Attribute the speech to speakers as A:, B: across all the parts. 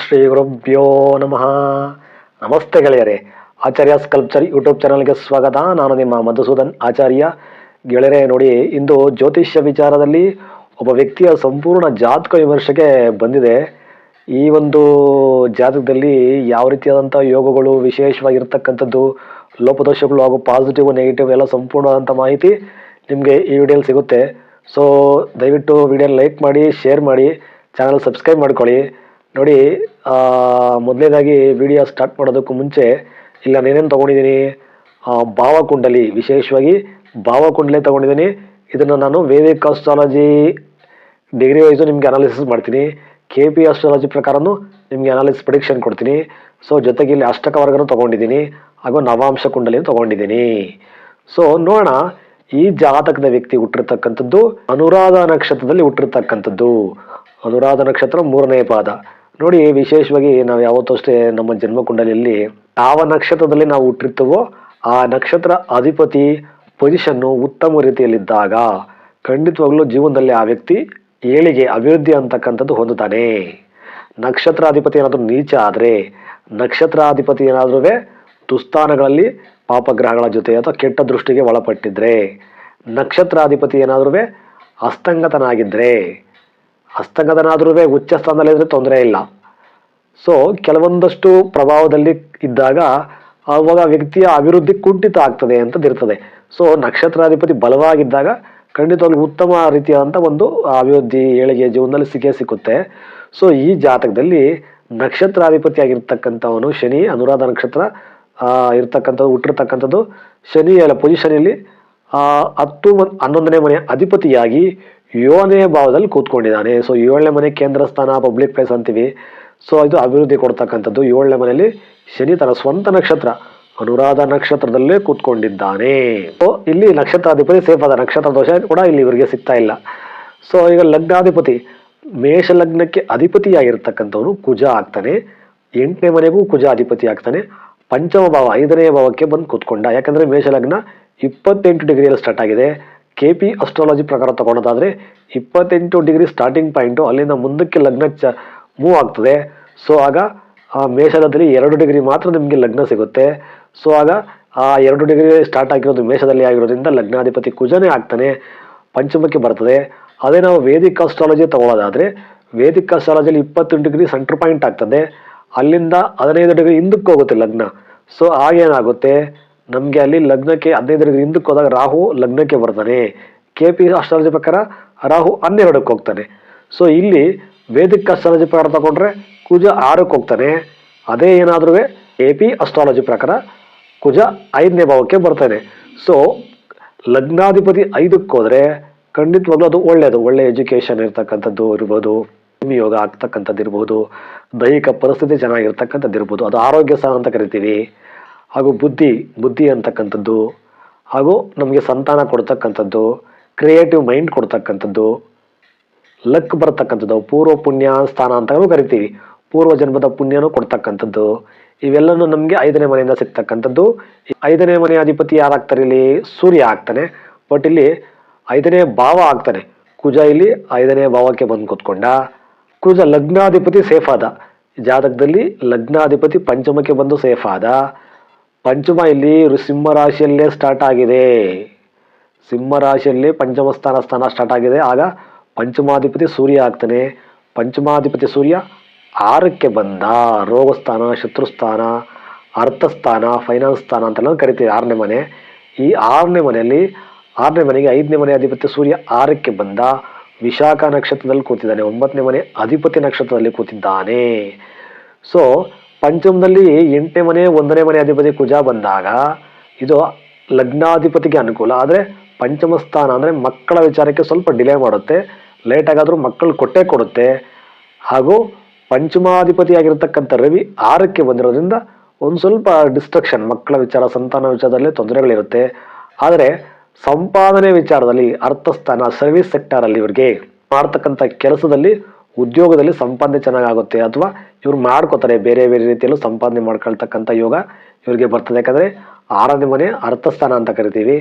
A: ಶ್ರೀ ಗುರುಭ್ಯೋ ನಮಃ. ನಮಸ್ತೆ ಗೆಳೆಯರೇ. ಆಚಾರ್ಯ ಸ್ಕಲ್ಪ್ಚರ್ ಯೂಟ್ಯೂಬ್ ಚಾನಲ್ಗೆ ಸ್ವಾಗತ. ನಾನು ನಿಮ್ಮ ಮಧುಸೂದನ್ ಆಚಾರ್ಯ. ಗೆಳೆಯರೇ, ನೋಡಿ, ಇಂದು ಜ್ಯೋತಿಷ್ಯ ವಿಚಾರದಲ್ಲಿ ಒಬ್ಬ ವ್ಯಕ್ತಿಯ ಸಂಪೂರ್ಣ ಜಾತಕ ವಿಮರ್ಶೆಗೆ ಬಂದಿದೆ. ಈ ಒಂದು ಜಾತಕದಲ್ಲಿ ಯಾವ ರೀತಿಯಾದಂಥ ಯೋಗಗಳು ವಿಶೇಷವಾಗಿರ್ತಕ್ಕಂಥದ್ದು, ಲೋಪದೋಷಗಳು ಹಾಗೂ ಪಾಸಿಟಿವ್ ನೆಗೆಟಿವ್ ಎಲ್ಲ ಸಂಪೂರ್ಣವಾದಂಥ ಮಾಹಿತಿ ನಿಮಗೆ ಈ ವಿಡಿಯೋಲಿ ಸಿಗುತ್ತೆ. ಸೊ ದಯವಿಟ್ಟು ವಿಡಿಯೋ ಲೈಕ್ ಮಾಡಿ, ಶೇರ್ ಮಾಡಿ, ಚಾನಲ್ ಸಬ್ಸ್ಕ್ರೈಬ್ ಮಾಡ್ಕೊಳ್ಳಿ. ನೋಡಿ ಮೊದಲನೇದಾಗಿ ವಿಡಿಯೋ ಸ್ಟಾರ್ಟ್ ಮಾಡೋದಕ್ಕೂ ಮುಂಚೆ, ಇಲ್ಲ ನಾನೇನು ತೊಗೊಂಡಿದ್ದೀನಿ? ಭಾವಕುಂಡಲಿ, ವಿಶೇಷವಾಗಿ ಭಾವಕುಂಡಲಿ ತೊಗೊಂಡಿದ್ದೀನಿ. ಇದನ್ನು ನಾನು ವೇದಿಕ್ ಆಸ್ಟ್ರಾಲಜಿ ಡಿಗ್ರಿ ವೈಸು ನಿಮಗೆ ಅನಾಲಿಸಿಸ್ ಮಾಡ್ತೀನಿ. ಕೆ ಪಿ ಆಸ್ಟ್ರಾಲಜಿ ಪ್ರಕಾರನೂ ನಿಮಗೆ ಅನಾಲಿಸಿಸ್ ಪ್ರಿಡಿಕ್ಷನ್ ಕೊಡ್ತೀನಿ. ಸೊ ಜೊತೆಗೆ ಇಲ್ಲಿ ಅಷ್ಟಕ ವರ್ಗನೂ ತೊಗೊಂಡಿದ್ದೀನಿ. ಹಾಗೂ ನವಾಂಶ ಕುಂಡಲಿನೂ ತೊಗೊಂಡಿದ್ದೀನಿ. ಸೊ ನೋಡೋಣ. ಈ ಜಾತಕದ ವ್ಯಕ್ತಿ ಹುಟ್ಟಿರ್ತಕ್ಕಂಥದ್ದು ಅನುರಾಧ ನಕ್ಷತ್ರದಲ್ಲಿ ಹುಟ್ಟಿರ್ತಕ್ಕಂಥದ್ದು. ಅನುರಾಧ ನಕ್ಷತ್ರ ಮೂರನೇ ಪಾದ. ನೋಡಿ, ವಿಶೇಷವಾಗಿ ನಾವು ಯಾವತ್ತೂ ಅಷ್ಟೇ ನಮ್ಮ ಜನ್ಮ ಕುಂಡಲಿಯಲ್ಲಿ ಯಾವ ನಕ್ಷತ್ರದಲ್ಲಿ ನಾವು ಹುಟ್ಟಿರ್ತೀವೋ ಆ ನಕ್ಷತ್ರ ಅಧಿಪತಿ ಪೊಸಿಷನ್ನು ಉತ್ತಮ ರೀತಿಯಲ್ಲಿದ್ದಾಗ ಖಂಡಿತವಾಗ್ಲೂ ಜೀವನದಲ್ಲಿ ಆ ವ್ಯಕ್ತಿ ಏಳಿಗೆ ಅಭಿವೃದ್ಧಿ ಅಂತಕ್ಕಂಥದ್ದು ಹೊಂದುತ್ತಾನೆ. ನಕ್ಷತ್ರಾಧಿಪತಿ ಏನಾದರೂ ನೀಚ ಆದರೆ ನಕ್ಷತ್ರಾಧಿಪತಿ ಏನಾದರೂ ದುಸ್ಥಾನಗಳಲ್ಲಿ ಪಾಪಗ್ರಹಗಳ ಜೊತೆ ಅಥವಾ ಕೆಟ್ಟ ದೃಷ್ಟಿಗೆ ಒಳಪಟ್ಟಿದ್ರೆ ನಕ್ಷತ್ರಾಧಿಪತಿ ಏನಾದರೂ ಹಸ್ತಂಗತನಾಗಿದ್ದರೆ ಹಸ್ತಂಗತನಾದ್ರೂ ಉಚ್ಚ ಸ್ಥಾನದಲ್ಲಿದ್ದರೆ ತೊಂದರೆ ಇಲ್ಲ. ಸೊ ಕೆಲವೊಂದಷ್ಟು ಪ್ರಭಾವದಲ್ಲಿ ಇದ್ದಾಗ ಆವಾಗ ವ್ಯಕ್ತಿಯ ಅಭಿವೃದ್ಧಿ ಕುಂಠಿತ ಆಗ್ತದೆ ಅಂತದಿರ್ತದೆ ಸೊ ನಕ್ಷತ್ರಾಧಿಪತಿ ಬಲವಾಗಿದ್ದಾಗ ಖಂಡಿತವಾಗ್ಲೂ ಉತ್ತಮ ರೀತಿಯಾದಂಥ ಒಂದು ಅಭಿವೃದ್ಧಿ ಏಳಿಗೆ ಜೀವನದಲ್ಲಿ ಸಿಕ್ಕೇ ಸಿಕ್ಕುತ್ತೆ. ಸೊ ಈ ಜಾತಕದಲ್ಲಿ ನಕ್ಷತ್ರಾಧಿಪತಿ ಆಗಿರ್ತಕ್ಕಂಥವನು ಶನಿ, ಅನುರಾಧ ನಕ್ಷತ್ರ ಇರ್ತಕ್ಕಂಥದ್ದು, ಹುಟ್ಟಿರ್ತಕ್ಕಂಥದ್ದು ಶನಿ ಪೊಸಿಷನಲ್ಲಿ ಹತ್ತು ಹನ್ನೊಂದನೇ ಮನೆ ಅಧಿಪತಿಯಾಗಿ ಏಳನೇ ಭಾವದಲ್ಲಿ ಕೂತ್ಕೊಂಡಿದ್ದಾನೆ. ಸೊ ಏಳನೇ ಮನೆ ಕೇಂದ್ರ ಸ್ಥಾನ ಪಬ್ಲಿಕ್ ಪ್ಲೇಸ್ ಅಂತೀವಿ. ಸೊ ಇದು ಅಭಿವೃದ್ಧಿ ಕೊಡ್ತಕ್ಕಂಥದ್ದು. ಏಳನೇ ಮನೆಯಲ್ಲಿ ಶನಿ ತನ್ನ ಸ್ವಂತ ನಕ್ಷತ್ರ, ಅನುರಾಧ ನಕ್ಷತ್ರದಲ್ಲೇ ಕೂತ್ಕೊಂಡಿದ್ದಾನೆ. ಸೊ ಇಲ್ಲಿ ನಕ್ಷತ್ರಾಧಿಪತಿ ಸೇಫ್ ಆದ. ನಕ್ಷತ್ರ ದೋಷ ಕೂಡ ಇಲ್ಲಿ ಇವರಿಗೆ ಸಿಗ್ತಾ ಇಲ್ಲ. ಸೊ ಈಗ ಲಗ್ನಾಧಿಪತಿ, ಮೇಷ ಲಗ್ನಕ್ಕೆ ಅಧಿಪತಿಯಾಗಿರ್ತಕ್ಕಂಥವನು ಕುಜ ಆಗ್ತಾನೆ. ಎಂಟನೇ ಮನೆಗೂ ಕುಜ ಅಧಿಪತಿ ಆಗ್ತಾನೆ. ಪಂಚಮ ಭಾವ, ಐದನೇ ಭಾವಕ್ಕೆ ಬಂದು ಕೂತ್ಕೊಂಡ. ಯಾಕಂದ್ರೆ ಮೇಷ ಲಗ್ನ ಇಪ್ಪತ್ತೆಂಟು ಡಿಗ್ರಿಯಲ್ಲಿ ಸ್ಟಾರ್ಟ್ ಆಗಿದೆ. ಕೆ ಪಿ ಅಸ್ಟ್ರಾಲಜಿ ಪ್ರಕಾರ ತಗೊಳ್ಳೋದಾದರೆ ಇಪ್ಪತ್ತೆಂಟು ಡಿಗ್ರಿ ಸ್ಟಾರ್ಟಿಂಗ್ ಪಾಯಿಂಟು ಅಲ್ಲಿಂದ ಮುಂದಕ್ಕೆ ಲಗ್ನ ಚ ಮೂವ್ ಆಗ್ತದೆ. ಸೊ ಆಗ, ಆ ಮೇಷದಲ್ಲಿ ಎರಡು ಡಿಗ್ರಿ ಮಾತ್ರ ನಿಮಗೆ ಲಗ್ನ ಸಿಗುತ್ತೆ. ಸೊ ಆಗ, ಆ ಎರಡು ಡಿಗ್ರಿ ಸ್ಟಾರ್ಟ್ ಆಗಿರೋದು ಮೇಷದಲ್ಲಿ ಆಗಿರೋದ್ರಿಂದ ಲಗ್ನಾಧಿಪತಿ ಕುಜನೇ ಆಗ್ತಾನೆ, ಪಂಚಮಕ್ಕೆ ಬರ್ತದೆ. ಅದೇ ನಾವು ವೇದಿಕ ಅಸ್ಟ್ರಾಲಜಿ ತಗೊಳ್ಳೋದಾದರೆ ವೇದಿಕ ಅಸ್ಟ್ರಾಲಜಿಯಲ್ಲಿ ಇಪ್ಪತ್ತೆಂಟು ಡಿಗ್ರಿ ಸೆಂಟ್ರ್ ಪಾಯಿಂಟ್ ಆಗ್ತದೆ. ಅಲ್ಲಿಂದ ಹದಿನೈದು ಡಿಗ್ರಿ ಹಿಂದಕ್ಕೆ ಹೋಗುತ್ತೆ ಲಗ್ನ. ಸೊ ಆಗೇನಾಗುತ್ತೆ ನಮಗೆ ಅಲ್ಲಿ ಲಗ್ನಕ್ಕೆ ಹದಿನೈದು ಡಿಗ್ರಿ ಹಿಂದಕ್ಕೆ ಹೋದಾಗ ರಾಹು ಲಗ್ನಕ್ಕೆ ಬರ್ತಾನೆ. ಕೆ ಪಿ ಅಸ್ಟ್ರಾಲಜಿ ಪ್ರಕಾರ ರಾಹು ಹನ್ನೆರಡಕ್ಕೆ ಹೋಗ್ತಾನೆ. ಸೊ ಇಲ್ಲಿ ವೇದಿಕ ಅಸ್ಟ್ರಾಲಜಿ ಪ್ರಕಾರ ತಗೊಂಡ್ರೆ ಕುಜ ಆರಕ್ಕೆ ಹೋಗ್ತಾನೆ. ಅದೇ ಏನಾದರೂ ಎ ಪಿ ಅಸ್ಟ್ರಾಲಜಿ ಪ್ರಕಾರ ಕುಜ ಐದನೇ ಭಾವಕ್ಕೆ ಬರ್ತಾನೆ. ಸೊ ಲಗ್ನಾಧಿಪತಿ ಐದಕ್ಕೆ ಹೋದ್ರೆ ಖಂಡಿತವಾಗ್ಲೂ ಅದು ಒಳ್ಳೆಯದು ಒಳ್ಳೆ ಎಜುಕೇಶನ್ ಇರ್ತಕ್ಕಂಥದ್ದು ಇರ್ಬೋದು ಯೋಗ ಆಗ್ತಕ್ಕಂಥದ್ದು ಇರ್ಬೋದು, ದೈಹಿಕ ಪರಿಸ್ಥಿತಿ ಚೆನ್ನಾಗಿರ್ತಕ್ಕಂಥದ್ದು ಇರ್ಬೋದು. ಅದು ಆರೋಗ್ಯ ಸಹ ಅಂತ ಕರಿತೀವಿ. ಹಾಗೂ ಬುದ್ಧಿ ಬುದ್ಧಿ ಅಂತಕ್ಕಂಥದ್ದು, ಹಾಗೂ ನಮಗೆ ಸಂತಾನ ಕೊಡ್ತಕ್ಕಂಥದ್ದು ಕ್ರಿಯೇಟಿವ್ ಮೈಂಡ್ ಕೊಡ್ತಕ್ಕಂಥದ್ದು ಲಕ್ ಬರ್ತಕ್ಕಂಥದ್ದು, ಪೂರ್ವ ಪುಣ್ಯ ಸ್ಥಾನ ಅಂತಲೂ ಕರಿತೀವಿ. ಪೂರ್ವ ಜನ್ಮದ ಪುಣ್ಯನೂ ಕೊಡ್ತಕ್ಕಂಥದ್ದು. ಇವೆಲ್ಲನೂ ನಮಗೆ ಐದನೇ ಮನೆಯಿಂದ ಸಿಗ್ತಕ್ಕಂಥದ್ದು. ಐದನೇ ಮನೆ ಅಧಿಪತಿ ಯಾರಾಗ್ತಾರೆ ಇಲ್ಲಿ? ಸೂರ್ಯ ಆಗ್ತಾನೆ. ಬಟ್ ಇಲ್ಲಿ ಐದನೇ ಭಾವ ಆಗ್ತಾನೆ. ಕುಜ ಇಲ್ಲಿ ಐದನೇ ಭಾವಕ್ಕೆ ಬಂದು ಕೂತ್ಕೊಂಡ. ಕುಜ ಲಗ್ನಾಧಿಪತಿ ಸೇಫ್ ಆದ. ಜಾತಕದಲ್ಲಿ ಲಗ್ನಾಧಿಪತಿ ಪಂಚಮಕ್ಕೆ ಬಂದು ಸೇಫ್ ಆದ. ಪಂಚಮ ಇಲ್ಲಿ ಸಿಂಹ ರಾಶಿಯಲ್ಲೇ ಸ್ಟಾರ್ಟ್ ಆಗಿದೆ. ಸಿಂಹ ರಾಶಿಯಲ್ಲಿ ಪಂಚಮ ಸ್ಥಾನ ಸ್ಥಾನ ಸ್ಟಾರ್ಟ್ ಆಗಿದೆ. ಆಗ ಪಂಚಮಾಧಿಪತಿ ಸೂರ್ಯ ಆಗ್ತಾನೆ. ಪಂಚಮಾಧಿಪತಿ ಸೂರ್ಯ ಆರಕ್ಕೆ ಬಂದ. ರೋಗಸ್ಥಾನ ಶತ್ರುಸ್ಥಾನ ಅರ್ಥಸ್ಥಾನ ಫೈನಾನ್ಸ್ ಸ್ಥಾನ ಅಂತೆಲ್ಲ ಕರಿತೀವಿ. ಆರನೇ ಮನೆ. ಈ ಆರನೇ ಮನೆಯಲ್ಲಿ ಆರನೇ ಮನೆಗೆ ಐದನೇ ಮನೆ ಅಧಿಪತಿ ಸೂರ್ಯ ಆರಕ್ಕೆ ಬಂದ. ವಿಶಾಖ ನಕ್ಷತ್ರದಲ್ಲಿ ಕೂತಿದ್ದಾನೆ. ಒಂಬತ್ತನೇ ಮನೆ ಅಧಿಪತಿ ನಕ್ಷತ್ರದಲ್ಲಿ ಕೂತಿದ್ದಾನೆ. ಸೊ ಪಂಚಮದಲ್ಲಿ ಎಂಟನೇ ಮನೆ, ಒಂದನೇ ಮನೆ ಅಧಿಪತಿ ಕುಜ ಬಂದಾಗ ಇದು ಲಗ್ನಾಧಿಪತಿಗೆ ಅನುಕೂಲ. ಆದರೆ ಪಂಚಮ ಸ್ಥಾನ ಅಂದರೆ ಮಕ್ಕಳ ವಿಚಾರಕ್ಕೆ ಸ್ವಲ್ಪ ಡಿಲೇ ಮಾಡುತ್ತೆ. ಲೇಟಾಗಾದರೂ ಮಕ್ಕಳು ಕೊಟ್ಟೇ ಕೊಡುತ್ತೆ. ಹಾಗೂ ಪಂಚಮಾಧಿಪತಿ ಆಗಿರತಕ್ಕಂಥ ರವಿ ಆರಕ್ಕೆ ಬಂದಿರೋದ್ರಿಂದ ಒಂದು ಸ್ವಲ್ಪ ಡಿಸ್ಟ್ರಕ್ಷನ್ ಮಕ್ಕಳ ವಿಚಾರ, ಸಂತಾನ ವಿಚಾರದಲ್ಲಿ ತೊಂದರೆಗಳಿರುತ್ತೆ. ಆದರೆ ಸಂಪಾದನೆ ವಿಚಾರದಲ್ಲಿ ಅರ್ಥಸ್ಥಾನ ಸರ್ವಿಸ್ ಸೆಕ್ಟರಲ್ಲಿ ಇವರಿಗೆ ಮಾಡ್ತಕ್ಕಂಥ ಕೆಲಸದಲ್ಲಿ ಉದ್ಯೋಗದಲ್ಲಿ ಸಂಪಾದನೆ ಚೆನ್ನಾಗಾಗುತ್ತೆ ಅಥವಾ ಇವ್ರು ಮಾಡ್ಕೋತಾರೆ ಬೇರೆ ಬೇರೆ ರೀತಿಯಲ್ಲೂ ಸಂಪಾದನೆ ಮಾಡ್ಕೊಳ್ತಕ್ಕಂಥ ಯೋಗ ಇವರಿಗೆ ಬರ್ತದೆ. ಯಾಕಂದರೆ ಆರನೇ ಮನೆ ಅರ್ಥಸ್ಥಾನ ಅಂತ ಕರಿತೀವಿ.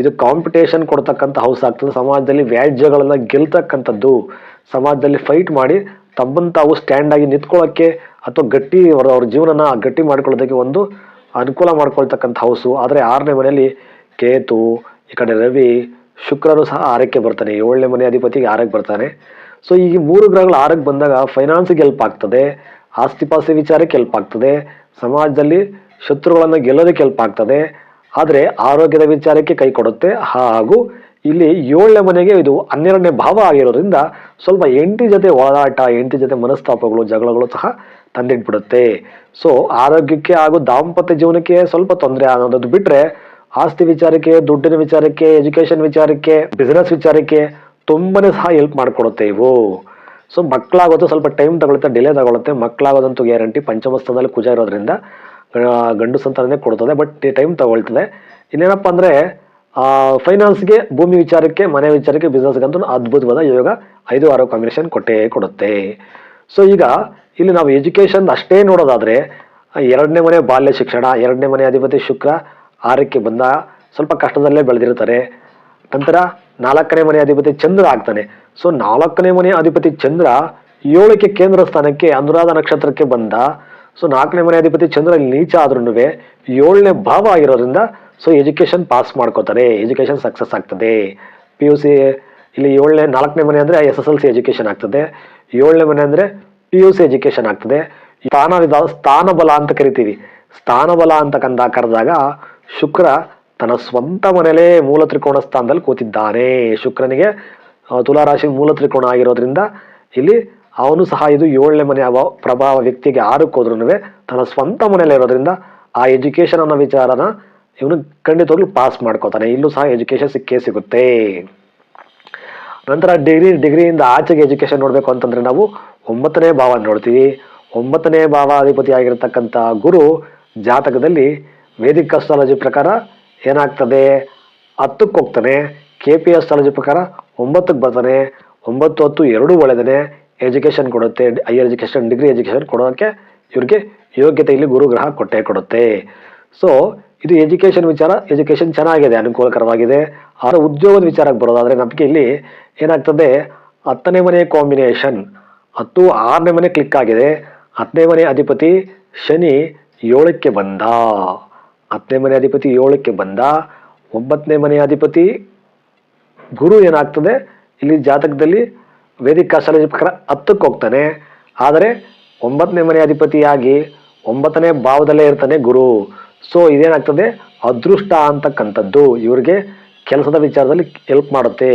A: ಇದು ಕಾಂಪಿಟೇಷನ್ ಕೊಡ್ತಕ್ಕಂಥ ಹೌಸ್ ಆಗ್ತದೆ. ಸಮಾಜದಲ್ಲಿ ವ್ಯಾಜ್ಯಗಳನ್ನ ಗೆಲ್ತಕ್ಕಂಥದ್ದು, ಸಮಾಜದಲ್ಲಿ ಫೈಟ್ ಮಾಡಿ ತಮ್ಮನ್ನು ತಾವು ಸ್ಟ್ಯಾಂಡ್ ಆಗಿ ನಿಂತ್ಕೊಳ್ಳೋಕ್ಕೆ ಅಥವಾ ಗಟ್ಟಿ ಅವರ ಅವ್ರ ಜೀವನನ ಗಟ್ಟಿ ಮಾಡ್ಕೊಳ್ಳೋದಕ್ಕೆ ಒಂದು ಅನುಕೂಲ ಮಾಡ್ಕೊಳ್ತಕ್ಕಂಥ ಹೌಸು ಆದರೆ ಆರನೇ ಮನೆಯಲ್ಲಿ ಕೇತು, ಈ ಕಡೆ ರವಿ, ಶುಕ್ರನು ಸಹ ಆರಕ್ಕೆ ಬರ್ತಾನೆ. ಏಳನೇ ಮನೆ ಅಧಿಪತಿಗೆ ಆರಕ್ಕೆ ಬರ್ತಾನೆ. ಸೊ ಈ ಮೂರು ಗ್ರಹಗಳು ಆರಕ್ಕೆ ಬಂದಾಗ ಫೈನಾನ್ಸ್ಗೆ ಹೆಲ್ಪ್ ಆಗ್ತದೆ, ಆಸ್ತಿ ಪಾಸ್ತಿ ವಿಚಾರಕ್ಕೆ ಹೆಲ್ಪ್ ಆಗ್ತದೆ, ಸಮಾಜದಲ್ಲಿ ಶತ್ರುಗಳನ್ನು ಗೆಲ್ಲೋದಕ್ಕೆ ಹೆಲ್ಪ್ ಆಗ್ತದೆ. ಆದರೆ ಆರೋಗ್ಯದ ವಿಚಾರಕ್ಕೆ ಕೈ ಕೊಡುತ್ತೆ. ಹಾಗೂ ಇಲ್ಲಿ ಏಳನೇ ಮನೆಗೆ ಇದು ಹನ್ನೆರಡನೇ ಭಾವ ಆಗಿರೋದ್ರಿಂದ ಸ್ವಲ್ಪ ಎಂಟಿ ಜೊತೆ ಓಡಾಟ ಎಂಟಿ ಜೊತೆ ಮನಸ್ತಾಪಗಳು, ಜಗಳಗಳು ಸಹ ತಂದಿಟ್ಬಿಡುತ್ತೆ. ಸೊ ಆರೋಗ್ಯಕ್ಕೆ ಹಾಗೂ ದಾಂಪತ್ಯ ಜೀವನಕ್ಕೆ ಸ್ವಲ್ಪ ತೊಂದರೆ ಅನ್ನೋದು ಬಿಟ್ಟರೆ ಆಸ್ತಿ ವಿಚಾರಕ್ಕೆ, ದುಡ್ಡಿನ ವಿಚಾರಕ್ಕೆ ಎಜುಕೇಷನ್ ವಿಚಾರಕ್ಕೆ ಬಿಸ್ನೆಸ್ ವಿಚಾರಕ್ಕೆ ತುಂಬಾನೇ ಸಹ ಹೆಲ್ಪ್ ಮಾಡಿಕೊಡುತ್ತೆ ಇವು. ಸೊ ಮಕ್ಕಳಾಗೋದು ಸ್ವಲ್ಪ ಟೈಮ್ ತಗೊಳುತ್ತೆ ಡಿಲೇ ತಗೊಳುತ್ತೆ ಮಕ್ಕಳಾಗೋದಂತೂ ಗ್ಯಾರಂಟಿ ಪಂಚಮಸ್ಥಾನದಲ್ಲಿ ಕುಜ ಇರೋದ್ರಿಂದ ಗಂಡು ಸಂತಾನನೇ ಕೊಡ್ತದೆ ಬಟ್ ಟೈಮ್ ತಗೊಳ್ತದೆ. ಇನ್ನೇನಪ್ಪ ಅಂದರೆ ಫೈನಾನ್ಸ್ಗೆ ಭೂಮಿ ವಿಚಾರಕ್ಕೆ, ಮನೆ ವಿಚಾರಕ್ಕೆ ಬಿಸ್ನೆಸ್ಗಂತೂ ಅದ್ಭುತವಾದ ಯೋಗ ಐದು ಆರು ಕಾಂಬಿನೇಷನ್ ಕೊಟ್ಟೇ ಕೊಡುತ್ತೆ. ಸೊ ಈಗ ಇಲ್ಲಿ ನಾವು ಎಜುಕೇಷನ್ ಅಷ್ಟೇ ನೋಡೋದಾದರೆ, ಎರಡನೇ ಮನೆ ಬಾಲ್ಯ ಶಿಕ್ಷಣ, ಎರಡನೇ ಮನೆ ಅಧಿಪತಿ ಶುಕ್ರ, ಆರಕ್ಕೆ ಬಂದ, ಸ್ವಲ್ಪ ಕಷ್ಟದಲ್ಲೇ ಬೆಳೆದಿರ್ತಾರೆ. ನಂತರ ನಾಲ್ಕನೇ ಮನೆ ಅಧಿಪತಿ ಚಂದ್ರ ಆಗ್ತಾನೆ. ಸೊ ನಾಲ್ಕನೇ ಮನೆ ಅಧಿಪತಿ ಚಂದ್ರ ಏಳಕ್ಕೆ ಕೇಂದ್ರ ಸ್ಥಾನಕ್ಕೆ ಅನುರಾಧ ನಕ್ಷತ್ರಕ್ಕೆ ಬಂದ. ಸೊ ನಾಲ್ಕನೇ ಮನೆ ಅಧಿಪತಿ ಚಂದ್ರ ನೀಚ ಆದ್ರೂ ಏಳನೇ ಭಾವ ಆಗಿರೋದ್ರಿಂದ ಸೊ ಎಜುಕೇಶನ್ ಪಾಸ್ ಮಾಡ್ಕೋತಾರೆ ಎಜುಕೇಶನ್ ಸಕ್ಸಸ್ ಆಗ್ತದೆ. ಪಿ ಯು ಸಿ ಇಲ್ಲಿ ಏಳನೇ, ನಾಲ್ಕನೇ ಮನೆ ಅಂದರೆ S S L C education ಆಗ್ತದೆ. ಏಳನೇ ಮನೆ ಅಂದರೆ ಪಿ ಯು ಸಿ ಎಜುಕೇಶನ್ ಆಗ್ತದೆ. ಸ್ಥಾನ ಸ್ಥಾನಬಲ ಸ್ಥಾನ ಬಲ ಅಂತ ಕರಿತೀವಿ. ಸ್ಥಾನಬಲ ಅಂತಕ್ಕಂಥ ಕರೆದಾಗ ಶುಕ್ರ ತನ್ನ ಸ್ವಂತ ಮನೆಯಲ್ಲೇ ಮೂಲ ತ್ರಿಕೋಣ ಸ್ಥಾನದಲ್ಲಿ ಕೂತಿದ್ದಾನೆ. ಶುಕ್ರನಿಗೆ ತುಲಾರಾಶಿ ಮೂಲ ತ್ರಿಕೋಣ ಆಗಿರೋದ್ರಿಂದ ಇಲ್ಲಿ ಅವನು ಸಹ ಇದು ಏಳನೇ ಮನೆ ಅಭಾವ ಪ್ರಭಾವ ವ್ಯಕ್ತಿಗೆ ಆರಕ್ಕೋದ್ರೂ ತನ್ನ ಸ್ವಂತ ಮನೆಯಲ್ಲೇ ಇರೋದ್ರಿಂದ ಆ ಎಜುಕೇಶನ್ ಅನ್ನೋ ವಿಚಾರನ ಇವನು ಖಂಡಿತವಾಗ್ಲೂ ಪಾಸ್ ಮಾಡ್ಕೋತಾನೆ. ಇಲ್ಲೂ ಸಹ ಎಜುಕೇಶನ್ ಸಿಕ್ಕೇ ಸಿಗುತ್ತೆ. ನಂತರ ಡಿಗ್ರಿ ಡಿಗ್ರಿಯಿಂದ ಆಚೆಗೆ ಎಜುಕೇಶನ್ ನೋಡಬೇಕು ಅಂತಂದ್ರೆ ನಾವು ಒಂಬತ್ತನೇ ಭಾವ ನೋಡ್ತೀವಿ. ಒಂಬತ್ತನೇ ಭಾವ ಅಧಿಪತಿ ಆಗಿರತಕ್ಕಂಥ ಗುರು ಜಾತಕದಲ್ಲಿ ವೇದಿಕ್ ಅಸ್ಟ್ರಾಲಜಿ ಪ್ರಕಾರ ಏನಾಗ್ತದೆ? ಹತ್ತಕ್ಕೆ ಹೋಗ್ತಾನೆ. ಕೆ ಪಿ ಎಸ್ ಅಸ್ಟ್ರಾಲಜಿ ಪ್ರಕಾರ ಒಂಬತ್ತಕ್ಕೆ ಬರ್ತಾನೆ. ಒಂಬತ್ತು ಹತ್ತು ಎರಡೂ ಒಳ್ಳೆದೇ ಎಜುಕೇಷನ್ ಕೊಡುತ್ತೆ. ಹೈಯರ್ ಎಜುಕೇಷನ್ ಡಿಗ್ರಿ ಎಜುಕೇಷನ್ ಕೊಡೋದಕ್ಕೆ ಇವ್ರಿಗೆ ಯೋಗ್ಯತೆ ಇಲ್ಲಿ ಗುರುಗ್ರಹ ಕೊಟ್ಟೇ ಕೊಡುತ್ತೆ. ಸೊ ಇದು ಎಜುಕೇಷನ್ ವಿಚಾರ. ಎಜುಕೇಷನ್ ಚೆನ್ನಾಗಿದೆ, ಅನುಕೂಲಕರವಾಗಿದೆ. ಆದರೆ ಉದ್ಯೋಗದ ವಿಚಾರಕ್ಕೆ ಬರೋದಾದರೆ ನಮಗೆ ಇಲ್ಲಿ ಏನಾಗ್ತದೆ? ಹತ್ತನೇ ಮನೆ ಕಾಂಬಿನೇಷನ್ ಹತ್ತು, ಆರನೇ ಮನೆ ಕ್ಲಿಕ್ ಆಗಿದೆ. ಹತ್ತನೇ ಮನೆ ಅಧಿಪತಿ ಶನಿ ಏಳಕ್ಕೆ ಬಂದ. ಹತ್ತನೇ ಮನೆ ಅಧಿಪತಿ ಏಳಕ್ಕೆ ಬಂದ. ಒಂಬತ್ತನೇ ಮನೆ ಅಧಿಪತಿ ಗುರು ಏನಾಗ್ತದೆ? ಇಲ್ಲಿ ಜಾತಕದಲ್ಲಿ ವೇದಿಕ ಅಸ್ಟ್ರಾಲಜಿ ಪ್ರಕಾರ ಹತ್ತಕ್ಕೆ ಹೋಗ್ತಾನೆ. ಆದರೆ ಒಂಬತ್ತನೇ ಮನೆ ಅಧಿಪತಿಯಾಗಿ ಒಂಬತ್ತನೇ ಭಾವದಲ್ಲೇ ಇರ್ತಾನೆ ಗುರು. ಸೊ ಇದೇನಾಗ್ತದೆ? ಅದೃಷ್ಟ ಅಂತಕ್ಕಂಥದ್ದು. ಇವರಿಗೆ ಕೆಲಸದ ವಿಚಾರದಲ್ಲಿ ಹೆಲ್ಪ್ ಮಾಡುತ್ತೆ.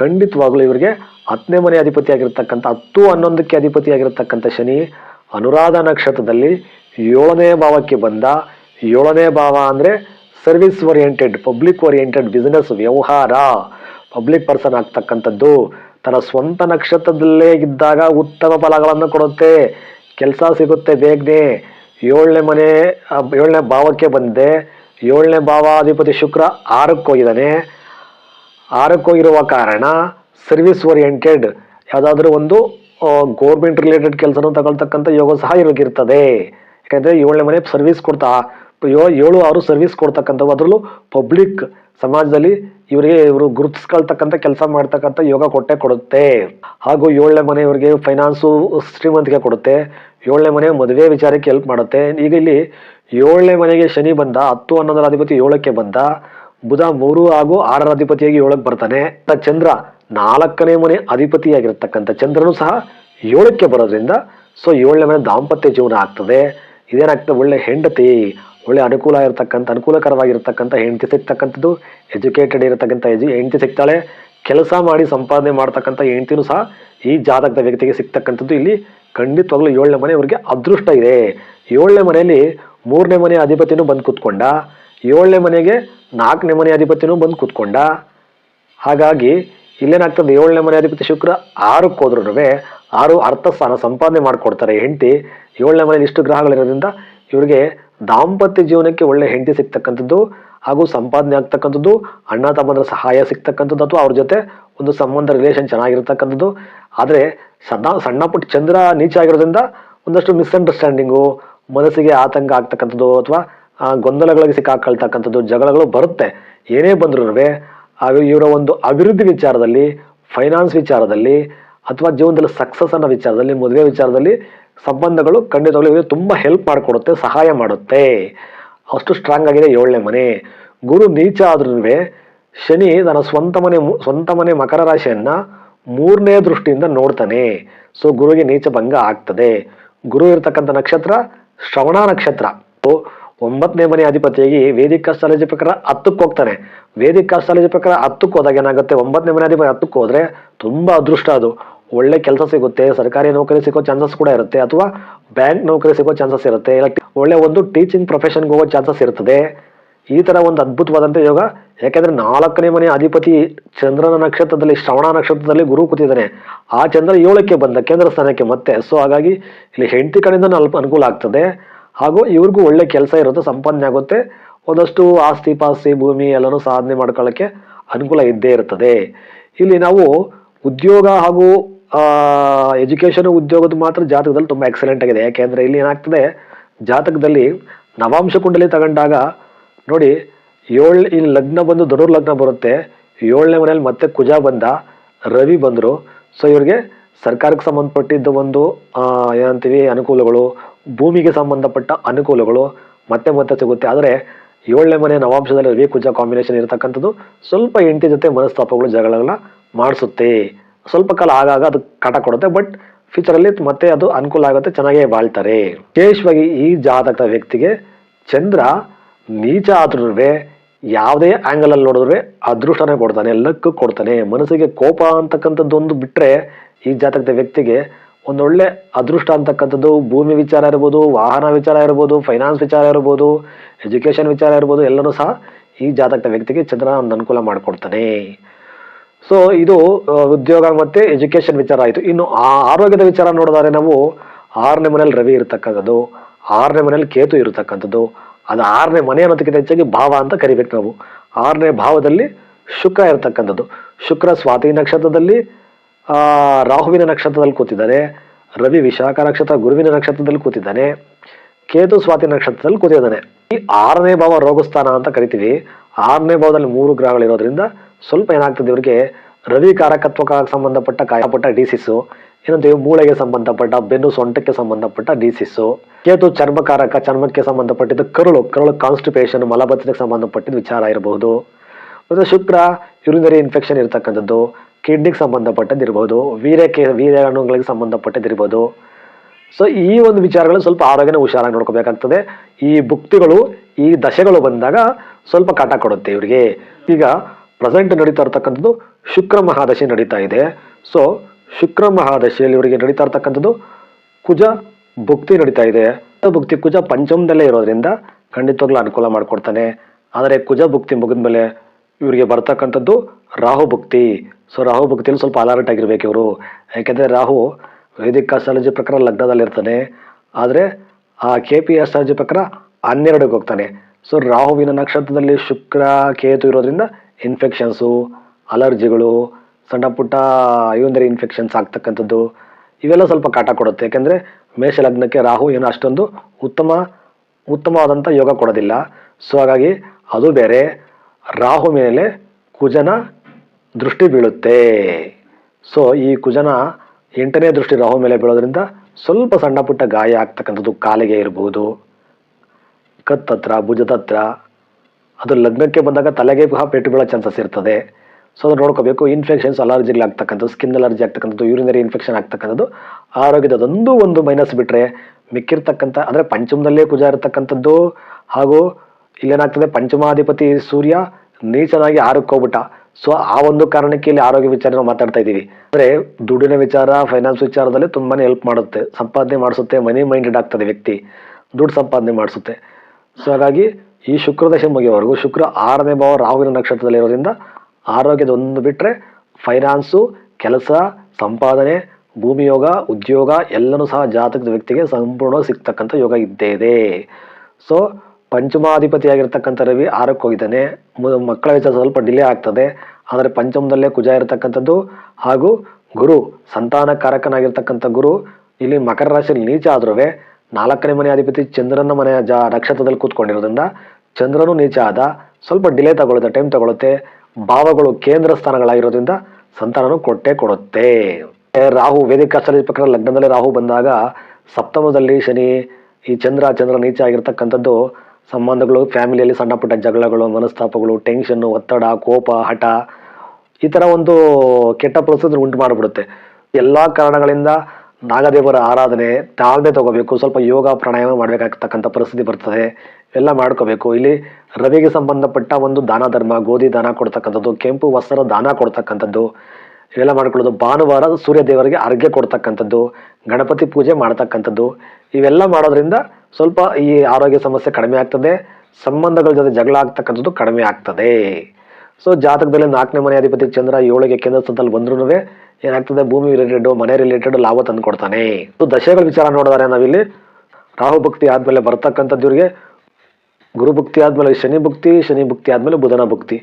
A: ಖಂಡಿತವಾಗ್ಲೂ ಇವರಿಗೆ ಹತ್ತನೇ ಮನೆ ಅಧಿಪತಿಯಾಗಿರ್ತಕ್ಕಂಥ, ಹತ್ತು ಹನ್ನೊಂದಕ್ಕೆ ಅಧಿಪತಿಯಾಗಿರ್ತಕ್ಕಂಥ ಶನಿ ಅನುರಾಧ ನಕ್ಷತ್ರದಲ್ಲಿ ಏಳನೇ ಭಾವಕ್ಕೆ ಬಂದ. ಏಳನೇ ಭಾವ ಅಂದರೆ service oriented public oriented business ವ್ಯವಹಾರ. ಪಬ್ಲಿಕ್ ಪರ್ಸನ್ ಆಗ್ತಕ್ಕಂಥದ್ದು ತನ್ನ ಸ್ವಂತ ನಕ್ಷತ್ರದಲ್ಲೇ ಇದ್ದಾಗ ಉತ್ತಮ ಫಲಗಳನ್ನು ಕೊಡುತ್ತೆ. ಕೆಲಸ ಸಿಗುತ್ತೆ ಬೇಗನೆ. ಏಳನೇ ಮನೆ, ಏಳನೇ ಭಾವಕ್ಕೆ ಬಂದೆ ಏಳನೇ ಭಾವಾಧಿಪತಿ ಶುಕ್ರ ಆರಕ್ಕೆ ಹೋಗಿದ್ದಾನೆ. ಆರಕ್ಕೆ ಹೋಗಿರುವ ಕಾರಣ ಸರ್ವಿಸ್ ಓರಿಯೆಂಟೆಡ್ ಯಾವುದಾದ್ರೂ ಒಂದು ಗೌರ್ಮೆಂಟ್ ರಿಲೇಟೆಡ್ ಕೆಲಸನೂ ತಗೊಳ್ತಕ್ಕಂಥ ಯೋಗ ಸಹ ಇವ್ರಿಗಿರ್ತದೆ ಯಾಕಂದರೆ ಏಳನೇ ಮನೆ ಸರ್ವಿಸ್ ಕೊಡ್ತಾ ಏಳು ಆರು ಸರ್ವಿಸ್ ಕೊಡ್ತಕ್ಕಂಥವು. ಅದರಲ್ಲೂ ಪಬ್ಲಿಕ್ ಸಮಾಜದಲ್ಲಿ ಇವರಿಗೆ ಇವರು ಗುರುತಿಸ್ಕೊಳ್ತಕ್ಕಂಥ ಕೆಲಸ ಮಾಡ್ತಕ್ಕಂಥ ಯೋಗ ಕೊಟ್ಟೆ ಕೊಡುತ್ತೆ. ಹಾಗೂ ಏಳನೇ ಮನೆ ಇವರಿಗೆ ಫೈನಾನ್ಸು ಶ್ರೀಮಂತಿಕೆ ಕೊಡುತ್ತೆ. ಏಳನೇ ಮನೆ ಮದುವೆ ವಿಚಾರಕ್ಕೆ ಹೆಲ್ಪ್ ಮಾಡುತ್ತೆ. ಈಗ ಇಲ್ಲಿ ಏಳನೇ ಮನೆಗೆ ಶನಿ ಬಂದ, ಹತ್ತು, ಹನ್ನೊಂದರ ಅಧಿಪತಿ ಏಳಕ್ಕೆ ಬಂದ. ಬುಧ ಮೂರು ಹಾಗೂ ಆರರ ಅಧಿಪತಿಯಾಗಿ ಏಳಕ್ಕೆ ಬರ್ತಾನೆ. ಚಂದ್ರ ನಾಲ್ಕನೇ ಮನೆ ಅಧಿಪತಿಯಾಗಿರ್ತಕ್ಕಂಥ ಚಂದ್ರನು ಸಹ ಏಳಕ್ಕೆ ಬರೋದ್ರಿಂದ, ಸೊ ಏಳನೇ ಮನೆ ದಾಂಪತ್ಯ ಜೀವನ ಆಗ್ತದೆ. ಇದೇನಾಗ್ತದೆ, ಒಳ್ಳೆ ಹೆಂಡತಿ ಒಳ್ಳೆ ಅನುಕೂಲ ಇರತಕ್ಕಂಥ ಅನುಕೂಲಕರವಾಗಿರ್ತಕ್ಕಂಥ ಹೆಂಡತಿ ಸಿಗ್ತಕ್ಕಂಥದ್ದು ಎಜುಕೇಟೆಡ್ ಇರತಕ್ಕಂಥ ಎಜು ಹೆಂಡತಿ ಸಿಗ್ತಾಳೆ ಕೆಲಸ ಮಾಡಿ ಸಂಪಾದನೆ ಮಾಡ್ತಕ್ಕಂಥ ಹೆಂಡತಿನೂ ಸಹ ಈ ಜಾತಕದ ವ್ಯಕ್ತಿಗೆ ಸಿಗ್ತಕ್ಕಂಥದ್ದು ಇಲ್ಲಿ ಖಂಡಿತವಾಗ್ಲೂ ಏಳನೇ ಮನೆ ಅವರಿಗೆ ಅದೃಷ್ಟ ಇದೆ. ಏಳನೇ ಮನೆಯಲ್ಲಿ ಮೂರನೇ ಮನೆ ಅಧಿಪತಿನೂ ಬಂದು ಕೂತ್ಕೊಂಡ, ಏಳನೇ ಮನೆಗೆ ನಾಲ್ಕನೇ ಮನೆ ಅಧಿಪತಿನೂ ಬಂದು ಕೂತ್ಕೊಂಡ. ಹಾಗಾಗಿ ಇಲ್ಲೇನಾಗ್ತದೆ, ಏಳನೇ ಮನೆ ಅಧಿಪತಿ ಶುಕ್ರ ಆರಕ್ಕೆ ಹೋದ್ರೂ ಆರು ಅರ್ಥ ಸ್ಥಾನ ಸಂಪಾದನೆ ಮಾಡಿಕೊಡ್ತಾರೆ ಹೆಂಡತಿ. ಏಳನೇ ಮನೆಯಲ್ಲಿ ಇಷ್ಟು ಗ್ರಹಗಳಿರೋದ್ರಿಂದ ಇವರಿಗೆ ದಾಂಪತ್ಯ ಜೀವನಕ್ಕೆ ಒಳ್ಳೆ ಹೆಂಡತಿ ಸಿಗ್ತಕ್ಕಂಥದ್ದು ಹಾಗೂ ಸಂಪಾದನೆ ಆಗ್ತಕ್ಕಂಥದ್ದು, ಅಣ್ಣ ತಮ್ಮಂದ್ರ ಸಹಾಯ ಸಿಗ್ತಕ್ಕಂಥದ್ದು ಅಥವಾ ಅವ್ರ ಜೊತೆ ಒಂದು ಸಂಬಂಧ ರಿಲೇಷನ್ ಚೆನ್ನಾಗಿರ್ತಕ್ಕಂಥದ್ದು. ಆದರೆ ಸದಾ ಸಣ್ಣ ಪುಟ್ಟ ಚಂದ್ರ ನೀಚ ಆಗಿರೋದ್ರಿಂದ ಒಂದಷ್ಟು ಮಿಸ್ಅಂಡರ್ಸ್ಟ್ಯಾಂಡಿಂಗು ಮನಸ್ಸಿಗೆ ಆತಂಕ ಆಗ್ತಕ್ಕಂಥದ್ದು ಅಥವಾ ಗೊಂದಲಗಳಿಗೆ ಸಿಕ್ಕಾಕೊಳ್ತಕ್ಕಂಥದ್ದು ಜಗಳಗಳು ಬರುತ್ತೆ. ಏನೇ ಬಂದ್ರೂ ಇವರ ಒಂದು ಅಭಿವೃದ್ಧಿ ವಿಚಾರದಲ್ಲಿ ಫೈನಾನ್ಸ್ ವಿಚಾರದಲ್ಲಿ ಅಥವಾ ಜೀವನದಲ್ಲಿ ಸಕ್ಸಸ್ ಅನ್ನೋ ವಿಚಾರದಲ್ಲಿ, ಮದುವೆ ವಿಚಾರದಲ್ಲಿ ಸಂಬಂಧಗಳು ಖಂಡಿತವಾಗ್ಲೂ ಇವರಿಗೆ ತುಂಬ ಹೆಲ್ಪ್ ಮಾಡಿಕೊಡುತ್ತೆ, ಸಹಾಯ ಮಾಡುತ್ತೆ. ಅಷ್ಟು ಸ್ಟ್ರಾಂಗ್ ಆಗಿದೆ ಏಳನೇ ಮನೆ. ಗುರು ನೀಚ ಆದ್ರೂ ಶನಿ ತನ್ನ ಸ್ವಂತ ಮನೆ ಸ್ವಂತ ಮನೆ ಮಕರ ರಾಶಿಯನ್ನ ಮೂರನೇ ದೃಷ್ಟಿಯಿಂದ ನೋಡ್ತಾನೆ. ಸೊ ಗುರುಗೆ ನೀಚ ಭಂಗ ಆಗ್ತದೆ. ಗುರು ಇರತಕ್ಕಂಥ ನಕ್ಷತ್ರ ಶ್ರವಣ ನಕ್ಷತ್ರ. ಒಂಬತ್ತನೇ ಮನೆ ಅಧಿಪತಿಯಾಗಿ ವೇದಿಕ ಅಸ್ಟ್ರಾಲಜಿ ಪ್ರಕಾರ ಹತ್ತಕ್ಕೆ ಹೋಗ್ತಾನೆ. ವೇದಿಕ ಅಸ್ಟ್ರಾಲಜಿ ಪ್ರಕಾರ ಹತ್ತಕ್ಕೆ ಹೋದಾಗ ಏನಾಗುತ್ತೆ? ಒಂಬತ್ತನೇ ಮನೆ ಅಧಿಪತಿ ಹತ್ತಕ್ಕೆ ಹೋದ್ರೆ ತುಂಬಾ ಅದೃಷ್ಟ ಅದು. ಒಳ್ಳೆ ಕೆಲಸ ಸಿಗುತ್ತೆ, ಸರ್ಕಾರಿ ನೌಕರಿ ಸಿಗೋ ಚಾನ್ಸಸ್ ಕೂಡ ಇರುತ್ತೆ ಅಥವಾ ಬ್ಯಾಂಕ್ ನೌಕರಿ ಸಿಗೋ ಚಾನ್ಸಸ್ ಇರುತ್ತೆ. ಇಲ್ಲ, ಒಳ್ಳೆ ಒಂದು ಟೀಚಿಂಗ್ ಪ್ರೊಫೆಷನ್ಗೆ ಹೋಗೋ ಚಾನ್ಸಸ್ ಇರ್ತದೆ. ಈ ಥರ ಒಂದು ಅದ್ಭುತವಾದಂಥ ಯೋಗ, ಯಾಕೆಂದ್ರೆ ನಾಲ್ಕನೇ ಮನೆ ಅಧಿಪತಿ ಚಂದ್ರನ ನಕ್ಷತ್ರದಲ್ಲಿ, ಶ್ರವಣ ನಕ್ಷತ್ರದಲ್ಲಿ ಗುರು ಕೂತಿದ್ದಾನೆ. ಆ ಚಂದ್ರ ಏಳಕ್ಕೆ ಬಂದ ಕೇಂದ್ರ ಸ್ಥಾನಕ್ಕೆ ಮತ್ತೆ. ಸೊ ಹಾಗಾಗಿ ಇಲ್ಲಿ ಹೆಂಡತಿ ಕಡೆಯಿಂದ ಅಲ್ಪ ಅನುಕೂಲ ಆಗ್ತದೆ. ಹಾಗೂ ಇವ್ರಿಗೂ ಒಳ್ಳೆ ಕೆಲಸ ಇರುತ್ತೆ, ಸಂಪಾದನೆ ಆಗುತ್ತೆ. ಒಂದಷ್ಟು ಆಸ್ತಿ ಪಾಸ್ತಿ, ಭೂಮಿ ಎಲ್ಲನೂ ಸಾಧನೆ ಮಾಡ್ಕೊಳ್ಳೋಕ್ಕೆ ಅನುಕೂಲ ಇದ್ದೇ ಇರ್ತದೆ. ಇಲ್ಲಿ ನಾವು ಉದ್ಯೋಗ ಹಾಗೂ ಎಜುಕೇಶನ್ ಉದ್ಯೋಗದ ಮಾತ್ರ ಜಾತಕದಲ್ಲಿ ತುಂಬ ಎಕ್ಸಲೆಂಟ್ ಆಗಿದೆ. ಯಾಕೆಂದ್ರೆ ಇಲ್ಲಿ ಏನಾಗ್ತದೆ, ಜಾತಕದಲ್ಲಿ ನವಾಂಶ ಕುಂಡಲಿ ತಗೊಂಡಾಗ ನೋಡಿ, ಏಳು ಇಲ್ಲಿ ಲಗ್ನ ಬಂದು ಧನುರ್ ಲಗ್ನ ಬರುತ್ತೆ. ಏಳನೇ ಮನೇಲಿ ಮತ್ತೆ ಕುಜ ಬಂದ, ರವಿ ಬಂದರು. ಸೊ ಇವರಿಗೆ ಸರ್ಕಾರಕ್ಕೆ ಸಂಬಂಧಪಟ್ಟಿದ್ದ ಒಂದು ಏನಂತೀವಿ, ಅನುಕೂಲಗಳು, ಭೂಮಿಗೆ ಸಂಬಂಧಪಟ್ಟ ಅನುಕೂಲಗಳು ಮತ್ತೆ ಮತ್ತೆ ಸಿಗುತ್ತೆ. ಆದರೆ ಏಳನೇ ಮನೆ ನವಾಂಶದಲ್ಲಿ ರವಿ ಕುಜ ಕಾಂಬಿನೇಷನ್ ಇರತಕ್ಕಂಥದ್ದು ಸ್ವಲ್ಪ ಎಂಟಿ ಜೊತೆ ಮನಸ್ತಾಪಗಳು ಜಗಳಗಳನ್ನ ಮಾಡಿಸುತ್ತೆ. ಸ್ವಲ್ಪ ಕಾಲ ಆಗಾಗ ಅದು ಕಾಟ ಕೊಡುತ್ತೆ ಬಟ್ ಫ್ಯೂಚರಲ್ಲಿ ಮತ್ತೆ ಅದು ಅನುಕೂಲ ಆಗುತ್ತೆ, ಚೆನ್ನಾಗೇ ಬಾಳ್ತಾರೆ. ವಿಶೇಷವಾಗಿ ಈ ಜಾತಕದ ವ್ಯಕ್ತಿಗೆ ಚಂದ್ರ ನೀಚ ಆದ್ರೂ ಯಾವುದೇ ಆಂಗಲ್ ಅಲ್ಲಿ ನೋಡಿದ್ರೆ ಅದೃಷ್ಟನೇ ಕೊಡ್ತಾನೆ, ಲಕ್ ಕೊಡ್ತಾನೆ, ಮನಸ್ಸಿಗೆ ಕೋಪ ಅಂತಕ್ಕಂಥದ್ದು ಒಂದು ಬಿಟ್ಟರೆ ಈ ಜಾತಕದ ವ್ಯಕ್ತಿಗೆ ಒಂದೊಳ್ಳೆ ಅದೃಷ್ಟ ಅಂತಕ್ಕಂಥದ್ದು, ಭೂಮಿ ವಿಚಾರ ಇರ್ಬೋದು, ವಾಹನ ವಿಚಾರ ಇರ್ಬೋದು ಫೈನಾನ್ಸ್ ವಿಚಾರ ಇರ್ಬೋದು ಎಜುಕೇಷನ್ ವಿಚಾರ ಇರ್ಬೋದು, ಎಲ್ಲನೂ ಸಹ ಈ ಜಾತಕದ ವ್ಯಕ್ತಿಗೆ ಚಂದ್ರ ಒಂದು ಅನುಕೂಲ ಮಾಡಿಕೊಡ್ತಾನೆ. ಸೊ ಇದು ಉದ್ಯೋಗ ಮತ್ತೆ ಎಜುಕೇಶನ್ ವಿಚಾರ ಆಯಿತು. ಇನ್ನು ಆ ಆರೋಗ್ಯದ ವಿಚಾರ ನೋಡಿದ್ರೆ ನಾವು ಆರನೇ ಮನೇಲಿ ರವಿ ಇರತಕ್ಕಂಥದ್ದು, ಆರನೇ ಮನೇಲಿ ಕೇತು ಇರತಕ್ಕಂಥದ್ದು, ಅದು ಆರನೇ ಮನೆ ಅನ್ನೋದಕ್ಕಿಂತ ಹೆಚ್ಚಾಗಿ ಭಾವ ಅಂತ ಕರಿಬೇಕು ನಾವು. ಆರನೇ ಭಾವದಲ್ಲಿ ಶುಕ್ರ ಇರತಕ್ಕಂಥದ್ದು. ಶುಕ್ರ ಸ್ವಾತಿ ನಕ್ಷತ್ರದಲ್ಲಿ ರಾಹುವಿನ ನಕ್ಷತ್ರದಲ್ಲಿ ಕೂತಿದ್ದಾರೆ, ರವಿ ವಿಶಾಖ ನಕ್ಷತ್ರ, ಗುರುವಿನ ನಕ್ಷತ್ರದಲ್ಲಿ ಕೂತಿದ್ದಾನೆ, ಕೇತು ಸ್ವಾತಿ ನಕ್ಷತ್ರದಲ್ಲಿ ಕೂತಿದ್ದಾನೆ. ಈ ಆರನೇ ಭಾವ ರೋಗಸ್ಥಾನ ಅಂತ ಕರಿತೀವಿ. ಆರನೇ ಭಾವದಲ್ಲಿ ಮೂರು ಗ್ರಹಗಳಿರೋದ್ರಿಂದ ಸ್ವಲ್ಪ ಏನಾಗ್ತದೆ ಇವರಿಗೆ ರವಿ ಕಾರಕತ್ವಕ್ಕೆ ಸಂಬಂಧಪಟ್ಟ ಕಾಯಪಟ್ಟ ಡಿಸಿಸು ಏನಂತೀವಿ ಮೂಳೆಗೆ ಸಂಬಂಧಪಟ್ಟ, ಬೆನ್ನು ಸೊಂಟಕ್ಕೆ ಸಂಬಂಧಪಟ್ಟ ಡಿಸಿಸು ಕೇತು ಚರ್ಮಕಾರಕ ಚರ್ಮಕ್ಕೆ ಸಂಬಂಧಪಟ್ಟಿದ್ದು ಕರುಳು ಕರುಳು ಕಾನ್ಸ್ಟಿಪೇಷನ್ ಮಲಬದ್ಧತೆಗೆ ಸಂಬಂಧಪಟ್ಟಿದ್ದು ವಿಚಾರ ಇರಬಹುದು. ಮತ್ತು ಶುಕ್ರ ಯುರಿನರಿ ಇನ್ಫೆಕ್ಷನ್ ಇರತಕ್ಕಂಥದ್ದು ಕಿಡ್ನಿಗೆ ಸಂಬಂಧಪಟ್ಟದ್ದಿರ್ಬೋದು ವೀರ್ಯಕ್ಕೆ ವೀರ್ಯಾಣುಗಳಿಗೆ ಸಂಬಂಧಪಟ್ಟದ್ದು ಇರ್ಬೋದು ಸೊ ಈ ಒಂದು ವಿಚಾರಗಳು ಸ್ವಲ್ಪ ಆರೋಗ್ಯನ ಹುಷಾರಾಗಿ ನೋಡ್ಕೋಬೇಕಾಗ್ತದೆ. ಈ ಭುಕ್ತಿಗಳು, ಈ ದಶೆಗಳು ಬಂದಾಗ ಸ್ವಲ್ಪ ಕಾಟ ಕೊಡುತ್ತೆ ಇವರಿಗೆ. ಈಗ ಪ್ರೆಸೆಂಟ್ ನಡೀತಾ ಇರ್ತಕ್ಕಂಥದ್ದು ಶುಕ್ರ ಮಹಾದಶಿ ನಡೀತಾ ಇದೆ. ಸೊ ಶುಕ್ರ ಮಹಾದಶಿಯಲ್ಲಿ ಇವರಿಗೆ ನಡೀತಾ ಇರ್ತಕ್ಕಂಥದ್ದು ಕುಜ ಭುಕ್ತಿ ನಡೀತಾ ಇದೆ. ಭುಕ್ತಿ ಕುಜ ಪಂಚಮದಲ್ಲೇ ಇರೋದ್ರಿಂದ ಖಂಡಿತವಾಗ್ಲೂ ಅನುಕೂಲ ಮಾಡಿಕೊಡ್ತಾನೆ. ಆದರೆ ಕುಜ ಭುಕ್ತಿ ಮುಗಿದ ಮೇಲೆ ಇವರಿಗೆ ಬರ್ತಕ್ಕಂಥದ್ದು ರಾಹು ಭುಕ್ತಿ. ಸೊ ರಾಹು ಭುಕ್ತಿಯಲ್ಲಿ ಸ್ವಲ್ಪ ಅಲರ್ಟ್ ಆಗಿರ್ಬೇಕು ಇವರು. ಯಾಕೆಂದರೆ ರಾಹು ವೈದಿಕ ಅಸ್ಟ್ರಾಲಜಿ ಪ್ರಕಾರ ಲಗ್ನದಲ್ಲಿರ್ತಾನೆ. ಆದರೆ ಆ ಕೆ ಪಿ ಅಸ್ಟ್ರಾಲಜಿ ಪ್ರಕಾರ ಹನ್ನೆರಡಕ್ಕೆ ಹೋಗ್ತಾನೆ. ಸೊ ರಾಹುವಿನ ನಕ್ಷತ್ರದಲ್ಲಿ ಶುಕ್ರ, ಕೇತು ಇರೋದ್ರಿಂದ ಇನ್ಫೆಕ್ಷನ್ಸು ಅಲರ್ಜಿಗಳು ಸಣ್ಣ ಪುಟ್ಟ ಐವಂದರಿ ಇನ್ಫೆಕ್ಷನ್ಸ್ ಆಗ್ತಕ್ಕಂಥದ್ದು, ಇವೆಲ್ಲ ಸ್ವಲ್ಪ ಕಾಟ ಕೊಡುತ್ತೆ. ಯಾಕೆಂದರೆ ಮೇಷ ಲಗ್ನಕ್ಕೆ ರಾಹು ಏನು ಅಷ್ಟೊಂದು ಉತ್ತಮ, ಉತ್ತಮವಾದಂಥ ಯೋಗ ಕೊಡೋದಿಲ್ಲ. ಸೊ ಹಾಗಾಗಿ ಅದು ಬೇರೆ. ರಾಹು ಮೇಲೆ ಕುಜನ ದೃಷ್ಟಿ ಬೀಳುತ್ತೆ. ಸೊ ಈ ಕುಜನ ಎಂಟನೇ ದೃಷ್ಟಿ ರಾಹು ಮೇಲೆ ಬೀಳೋದ್ರಿಂದ ಸ್ವಲ್ಪ ಸಣ್ಣ ಪುಟ್ಟ ಗಾಯ ಆಗ್ತಕ್ಕಂಥದ್ದು ಕಾಲಿಗೆ ಇರ್ಬೋದು. ಕತ್ತತ್ರ ಭುಜದ ಹತ್ರ ಅದು ಲಗ್ನಕ್ಕೆ ಬಂದಾಗ ತಲೆಗೆ ಸಹ ಪೆಟ್ಟು ಬೀಳೋ ಚಾನ್ಸಸ್ ಇರ್ತದೆ. ಸೊ ಅದು ನೋಡ್ಕೋಬೇಕು. ಇನ್ಫೆಕ್ಷನ್ಸ್ ಅಲರ್ಜಿಗಳಾಗ್ತಕ್ಕಂಥದ್ದು ಸ್ಕಿನ್ ಅಲರ್ಜಿ ಆಗ್ತಕ್ಕಂಥದ್ದು ಯೂರಿನರಿ ಇನ್ಫೆಕ್ಷನ್ ಆಗ್ತಕ್ಕಂಥದ್ದು ಆರೋಗ್ಯದದೊಂದು ಒಂದು ಮೈನಸ್ ಬಿಟ್ಟರೆ ಮಿಕ್ಕಿರ್ತಕ್ಕಂಥ, ಅಂದರೆ ಪಂಚಮದಲ್ಲೇ ಕುಜ ಇರತಕ್ಕಂಥದ್ದು ಹಾಗೂ ಇಲ್ಲೇನಾಗ್ತದೆ, ಪಂಚಮಾಧಿಪತಿ ಸೂರ್ಯ ನೀಚನಾಗಿ ಆರಕ್ಕೋಗ್ಬಿಟ್ಟ ಸೊ ಆ ಒಂದು ಕಾರಣಕ್ಕೆ ಇಲ್ಲಿ ಆರೋಗ್ಯ ವಿಚಾರ ನಾವು ಮಾತಾಡ್ತಾ ಇದ್ದೀವಿ. ಅಂದರೆ ದುಡ್ಡಿನ ವಿಚಾರ ಫೈನಾನ್ಸ್ ವಿಚಾರದಲ್ಲಿ ತುಂಬಾ ಹೆಲ್ಪ್ ಮಾಡುತ್ತೆ. ಸಂಪಾದನೆ ಮಾಡಿಸುತ್ತೆ ಮನಿ ಮೈಂಡೆಡ್ ಆಗ್ತದೆ ವ್ಯಕ್ತಿ. ದುಡ್ಡು ಸಂಪಾದನೆ ಮಾಡಿಸುತ್ತೆ. ಸೊ ಹಾಗಾಗಿ ಈ ಶುಕ್ರದಶೆ ಮುಗಿಯೋವರೆಗೂ ಶುಕ್ರ ಆರನೇ ಭಾವ ರಾಹುವಿನ ನಕ್ಷತ್ರದಲ್ಲಿ ಇರೋದ್ರಿಂದ ಆರೋಗ್ಯದ ಒಂದು ಬಿಟ್ಟರೆ ಫೈನಾನ್ಸು, ಕೆಲಸ, ಸಂಪಾದನೆ, ಭೂಮಿಯೋಗ, ಉದ್ಯೋಗ, ಎಲ್ಲನೂ ಸಹ ಜಾತಕದ ವ್ಯಕ್ತಿಗೆ ಸಂಪೂರ್ಣವಾಗಿ ಸಿಗ್ತಕ್ಕಂಥ ಯೋಗ ಇದ್ದೇ ಇದೆ. ಸೊ ಪಂಚಮಾಧಿಪತಿಯಾಗಿರ್ತಕ್ಕಂಥ ರವಿ ಆರಕ್ಕೆ ಹೋಗಿದ್ದಾನೆ. ಮಕ್ಕಳ ವಿಚಾರ ಸ್ವಲ್ಪ ಡಿಲೇ ಆಗ್ತದೆ. ಆದರೆ ಪಂಚಮದಲ್ಲೇ ಕುಜ ಇರತಕ್ಕಂಥದ್ದು. ಹಾಗೂ ಗುರು, ಸಂತಾನಕಾರಕನಾಗಿರ್ತಕ್ಕಂಥ ಗುರು, ಇಲ್ಲಿ ಮಕರ ರಾಶಿಯಲ್ಲಿ ನೀಚ ಆದ್ರೂ ನಾಲ್ಕನೇ ಮನೆ ಅಧಿಪತಿ ಚಂದ್ರನ ಮನೆಯ ಜ, ನಕ್ಷತ್ರದಲ್ಲಿ ಕೂತ್ಕೊಂಡಿರೋದ್ರಿಂದ ಚಂದ್ರನು ನೀಚ ಆದ, ಸ್ವಲ್ಪ ಡಿಲೇ ತಗೊಳುತ್ತೆ ಟೈಮ್ ತಗೊಳುತ್ತೆ ಭಾವಗಳು ಕೇಂದ್ರ ಸ್ಥಾನಗಳಾಗಿರೋದ್ರಿಂದ ಸಂತಾನನು ಕೊಟ್ಟೆ ಕೊಡುತ್ತೆ. ರಾಹು ವೇದಿಕ ಪ್ರಕಾರ ಲಗ್ನದಲ್ಲಿ ರಾಹು ಬಂದಾಗ ಸಪ್ತಮದಲ್ಲಿ ಶನಿ, ಈ ಚಂದ್ರ ಚಂದ್ರ ನೀಚ ಆಗಿರ್ತಕ್ಕಂಥದ್ದು ಸಂಬಂಧಗಳು ಫ್ಯಾಮಿಲಿಯಲ್ಲಿ ಸಣ್ಣ ಪುಟ್ಟ ಜಗಳಗಳು, ಮನಸ್ತಾಪಗಳು ಟೆನ್ಷನ್ನು ಒತ್ತಡ, ಕೋಪ, ಹಠ, ಈ ಥರ ಒಂದು ಕೆಟ್ಟ ಪರಿಸ್ಥಿತಿ ಉಂಟು ಮಾಡಿಬಿಡುತ್ತೆ. ಎಲ್ಲ ಕಾರಣಗಳಿಂದ ನಾಗದೇವರ ಆರಾಧನೆ ತಾಳ್ಮೆ ತಗೋಬೇಕು, ಸ್ವಲ್ಪ ಯೋಗ ಪ್ರಾಣಾಯಾಮ ಮಾಡಬೇಕಾಗ್ತಕ್ಕಂಥ ಪರಿಸ್ಥಿತಿ ಬರ್ತದೆ, ಎಲ್ಲ ಮಾಡ್ಕೋಬೇಕು. ಇಲ್ಲಿ ರವಿಗೆ ಸಂಬಂಧಪಟ್ಟ ಒಂದು ದಾನ ಧರ್ಮ, ಗೋಧಿ ದಾನ ಕೊಡ್ತಕ್ಕಂಥದ್ದು, ಕೆಂಪು ವಸ್ತ್ರ ದಾನ ಕೊಡ್ತಕ್ಕಂಥದ್ದು, ಇವೆಲ್ಲ ಮಾಡ್ಕೊಳ್ಳೋದು. ಭಾನುವಾರ ಸೂರ್ಯ ದೇವರಿಗೆ ಅರ್ಘ್ಯ ಕೊಡ್ತಕ್ಕಂಥದ್ದು, ಗಣಪತಿ ಪೂಜೆ ಮಾಡ್ತಕ್ಕಂಥದ್ದು, ಇವೆಲ್ಲ ಮಾಡೋದ್ರಿಂದ ಸ್ವಲ್ಪ ಈ ಆರೋಗ್ಯ ಸಮಸ್ಯೆ ಕಡಿಮೆ ಆಗ್ತದೆ, ಸಂಬಂಧಗಳ ಜೊತೆ ಜಗಳ ಆಗ್ತಕ್ಕಂಥದ್ದು ಕಡಿಮೆ ಆಗ್ತದೆ. ಸೊ, ಜಾತಕದಲ್ಲಿ ನಾಲ್ಕನೇ ಮನೆ ಅಧಿಪತಿ ಚಂದ್ರ ಏಳಿಗೆ ಕೇಂದ್ರ ಸ್ಥಾನದಲ್ಲಿ ಬಂದ್ರೂ ಏನಾಗ್ತದೆ? ಭೂಮಿ ರಿಲೇಟೆಡ್ ಮನೆ ರಿಲೇಟೆಡ್ ಲಾಭ ತಂದು ಕೊಡ್ತಾನೆ. ಇದು ದಶೆಗಳ ವಿಚಾರ ನೋಡಿದ್ರೆ ನಾವಿಲ್ಲಿ. ರಾಹು ಭಕ್ತಿ ಆದ್ಮೇಲೆ ಬರ್ತಕ್ಕಂಥದ್ದು ಇವ್ರಿಗೆ ಗುರು ಭಕ್ತಿ ಆದ್ಮೇಲೆ ಶನಿ ಭಕ್ತಿ ಶನಿ ಭಕ್ತಿ ಆದ್ಮೇಲೆ ಬುಧನ ಭಕ್ತಿ.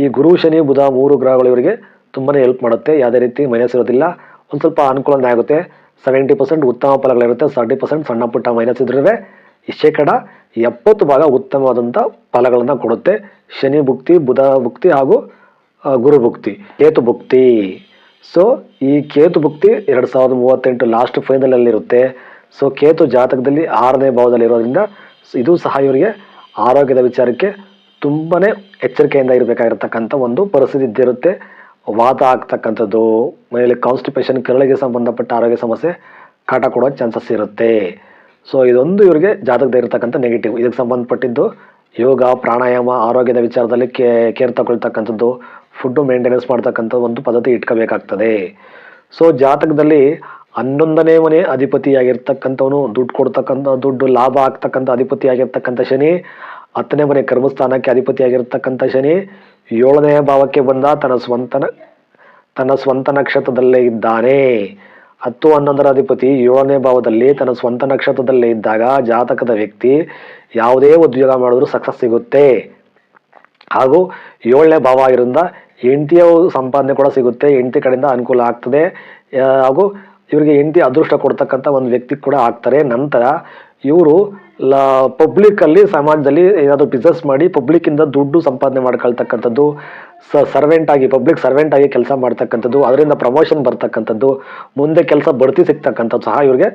A: ಈ ಗುರು, ಶನಿ, ಬುಧ ಮೂರು ಗ್ರಹಗಳು ಇವರಿಗೆ ತುಂಬಾನೇ ಹೆಲ್ಪ್ ಮಾಡುತ್ತೆ. ಯಾವುದೇ ರೀತಿ ಮೈನಸ್ ಇರೋದಿಲ್ಲ. ಒಂದು ಸ್ವಲ್ಪ ಅನುಕೂಲನೇ ಆಗುತ್ತೆ. ಸೆವೆಂಟಿ ಪರ್ಸೆಂಟ್ ಉತ್ತಮ ಫಲಗಳಿರುತ್ತೆ. ತರ್ಟಿ ಪರ್ಸೆಂಟ್ ಸಣ್ಣ ಪುಟ್ಟ ಮೈನಸ್ ಇದ್ರೆ ಈ ಶೇಕಡ ಎಪ್ಪತ್ತು ಭಾಗ ಉತ್ತಮವಾದಂಥ ಫಲಗಳನ್ನು ಕೊಡುತ್ತೆ. ಶನಿ ಭಕ್ತಿ, ಬುಧ ಭುಕ್ತಿ ಹಾಗೂ ಗುರು ಭಕ್ತಿ, ಕೇತು ಭುಕ್ತಿ. ಸೊ ಈ ಕೇತು ಭುಕ್ತಿ ಎರಡು ಸಾವಿರದ ಮೂವತ್ತೆಂಟು ಲಾಸ್ಟ್ ಫೈನಲಲ್ಲಿ ಇರುತ್ತೆ ಸೊ ಕೇತು ಜಾತಕದಲ್ಲಿ ಆರನೇ ಭಾವದಲ್ಲಿ ಇರೋದ್ರಿಂದ ಇದು ಸಹ ಇವರಿಗೆ ಆರೋಗ್ಯದ ವಿಚಾರಕ್ಕೆ ತುಂಬಾನೇ ಎಚ್ಚರಿಕೆಯಿಂದ ಇರಬೇಕಾಗಿರ್ತಕ್ಕಂಥ ಒಂದು ಪರಿಸ್ಥಿತಿ ಇದ್ದಿರುತ್ತೆ. ವಾತ ಆಗ್ತಕ್ಕಂಥದ್ದು, ಮನೆಯಲ್ಲಿ ಕಾನ್ಸ್ಟಿಪೇಷನ್ ಕೆರಳಿಗೆ ಸಂಬಂಧಪಟ್ಟ ಆರೋಗ್ಯ ಸಮಸ್ಯೆ ಕಾಟ ಕೊಡೋ ಚಾನ್ಸಸ್ ಇರುತ್ತೆ. ಸೊ ಇದೊಂದು ಇವರಿಗೆ ಜಾತಕದ ಇರತಕ್ಕಂಥ ನೆಗೆಟಿವ್ ಇದಕ್ಕೆ ಸಂಬಂಧಪಟ್ಟಿದ್ದು ಯೋಗ, ಪ್ರಾಣಾಯಾಮ, ಆರೋಗ್ಯದ ವಿಚಾರದಲ್ಲಿ ಕೇರ್ ತಗೊಳ್ತಕ್ಕಂಥದ್ದು ಫುಡ್ಡು ಮೇಂಟೆನೆನ್ಸ್ ಮಾಡ್ತಕ್ಕಂಥ ಒಂದು ಪದ್ಧತಿ ಇಟ್ಕೋಬೇಕಾಗ್ತದೆ. ಸೊ ಜಾತಕದಲ್ಲಿ ಹನ್ನೊಂದನೇ ಮನೆ ಅಧಿಪತಿಯಾಗಿರ್ತಕ್ಕಂಥವನು ದುಡ್ಡು ಕೊಡ್ತಕ್ಕಂಥ, ದುಡ್ಡು ಲಾಭ ಆಗ್ತಕ್ಕಂಥ ಅಧಿಪತಿಯಾಗಿರ್ತಕ್ಕಂಥ ಶನಿ, ಹತ್ತನೇ ಮನೆ ಕರ್ಮಸ್ಥಾನಕ್ಕೆ ಅಧಿಪತಿಯಾಗಿರ್ತಕ್ಕಂಥ ಶನಿ, ಏಳನೇ ಭಾವಕ್ಕೆ ಬಂದ ತನ್ನ ಸ್ವಂತನ, ತನ್ನ ಸ್ವಂತ ನಕ್ಷತ್ರದಲ್ಲೇ ಇದ್ದಾನೆ. ಹತ್ತು, ಹನ್ನೊಂದರ ಅಧಿಪತಿ ಏಳನೇ ಭಾವದಲ್ಲಿ ತನ್ನ ಸ್ವಂತ ನಕ್ಷತ್ರದಲ್ಲೇ ಇದ್ದಾಗ ಜಾತಕದ ವ್ಯಕ್ತಿ ಯಾವುದೇ ಉದ್ಯೋಗ ಮಾಡಿದ್ರು ಸಕ್ಸಸ್ ಸಿಗುತ್ತೆ. ಹಾಗೂ ಏಳನೇ ಭಾವ ಆಗಿರೋದ್ರಿಂದ ಹೆಂಡತಿಯ ಸಂಪಾದನೆ ಕೂಡ ಸಿಗುತ್ತೆ, ಹೆಂಡತಿ ಕಡೆಯಿಂದ ಅನುಕೂಲ ಆಗ್ತದೆ. ಹಾಗೂ ಇವರಿಗೆ ಹೆಂಡತಿ ಅದೃಷ್ಟ ಕೊಡ್ತಕ್ಕಂಥ ಒಂದು ವ್ಯಕ್ತಿ ಕೂಡ ಆಗ್ತಾರೆ. ನಂತರ ಇವರು ಲ ಪಬ್ಲಿಕ್ಕಲ್ಲಿ ಸಮಾಜದಲ್ಲಿ ಏನಾದರೂ ಬಿಸ್ನೆಸ್ ಮಾಡಿ ಪಬ್ಲಿಕ್ಕಿಂದ ದುಡ್ಡು ಸಂಪಾದನೆ ಮಾಡ್ಕೊಳ್ತಕ್ಕಂಥದ್ದು, ಸ ಸರ್ವೆಂಟ್ ಆಗಿ ಪಬ್ಲಿಕ್ ಸರ್ವೆಂಟ್ ಆಗಿ ಕೆಲಸ ಮಾಡ್ತಕ್ಕಂಥದ್ದು, ಅದರಿಂದ ಪ್ರಮೋಷನ್ ಬರ್ತಕ್ಕಂಥದ್ದು, ಮುಂದೆ ಕೆಲಸ ಬಡ್ತಿ ಸಿಗ್ತಕ್ಕಂಥದ್ದು ಸಹ ಇವ್ರಿಗೆ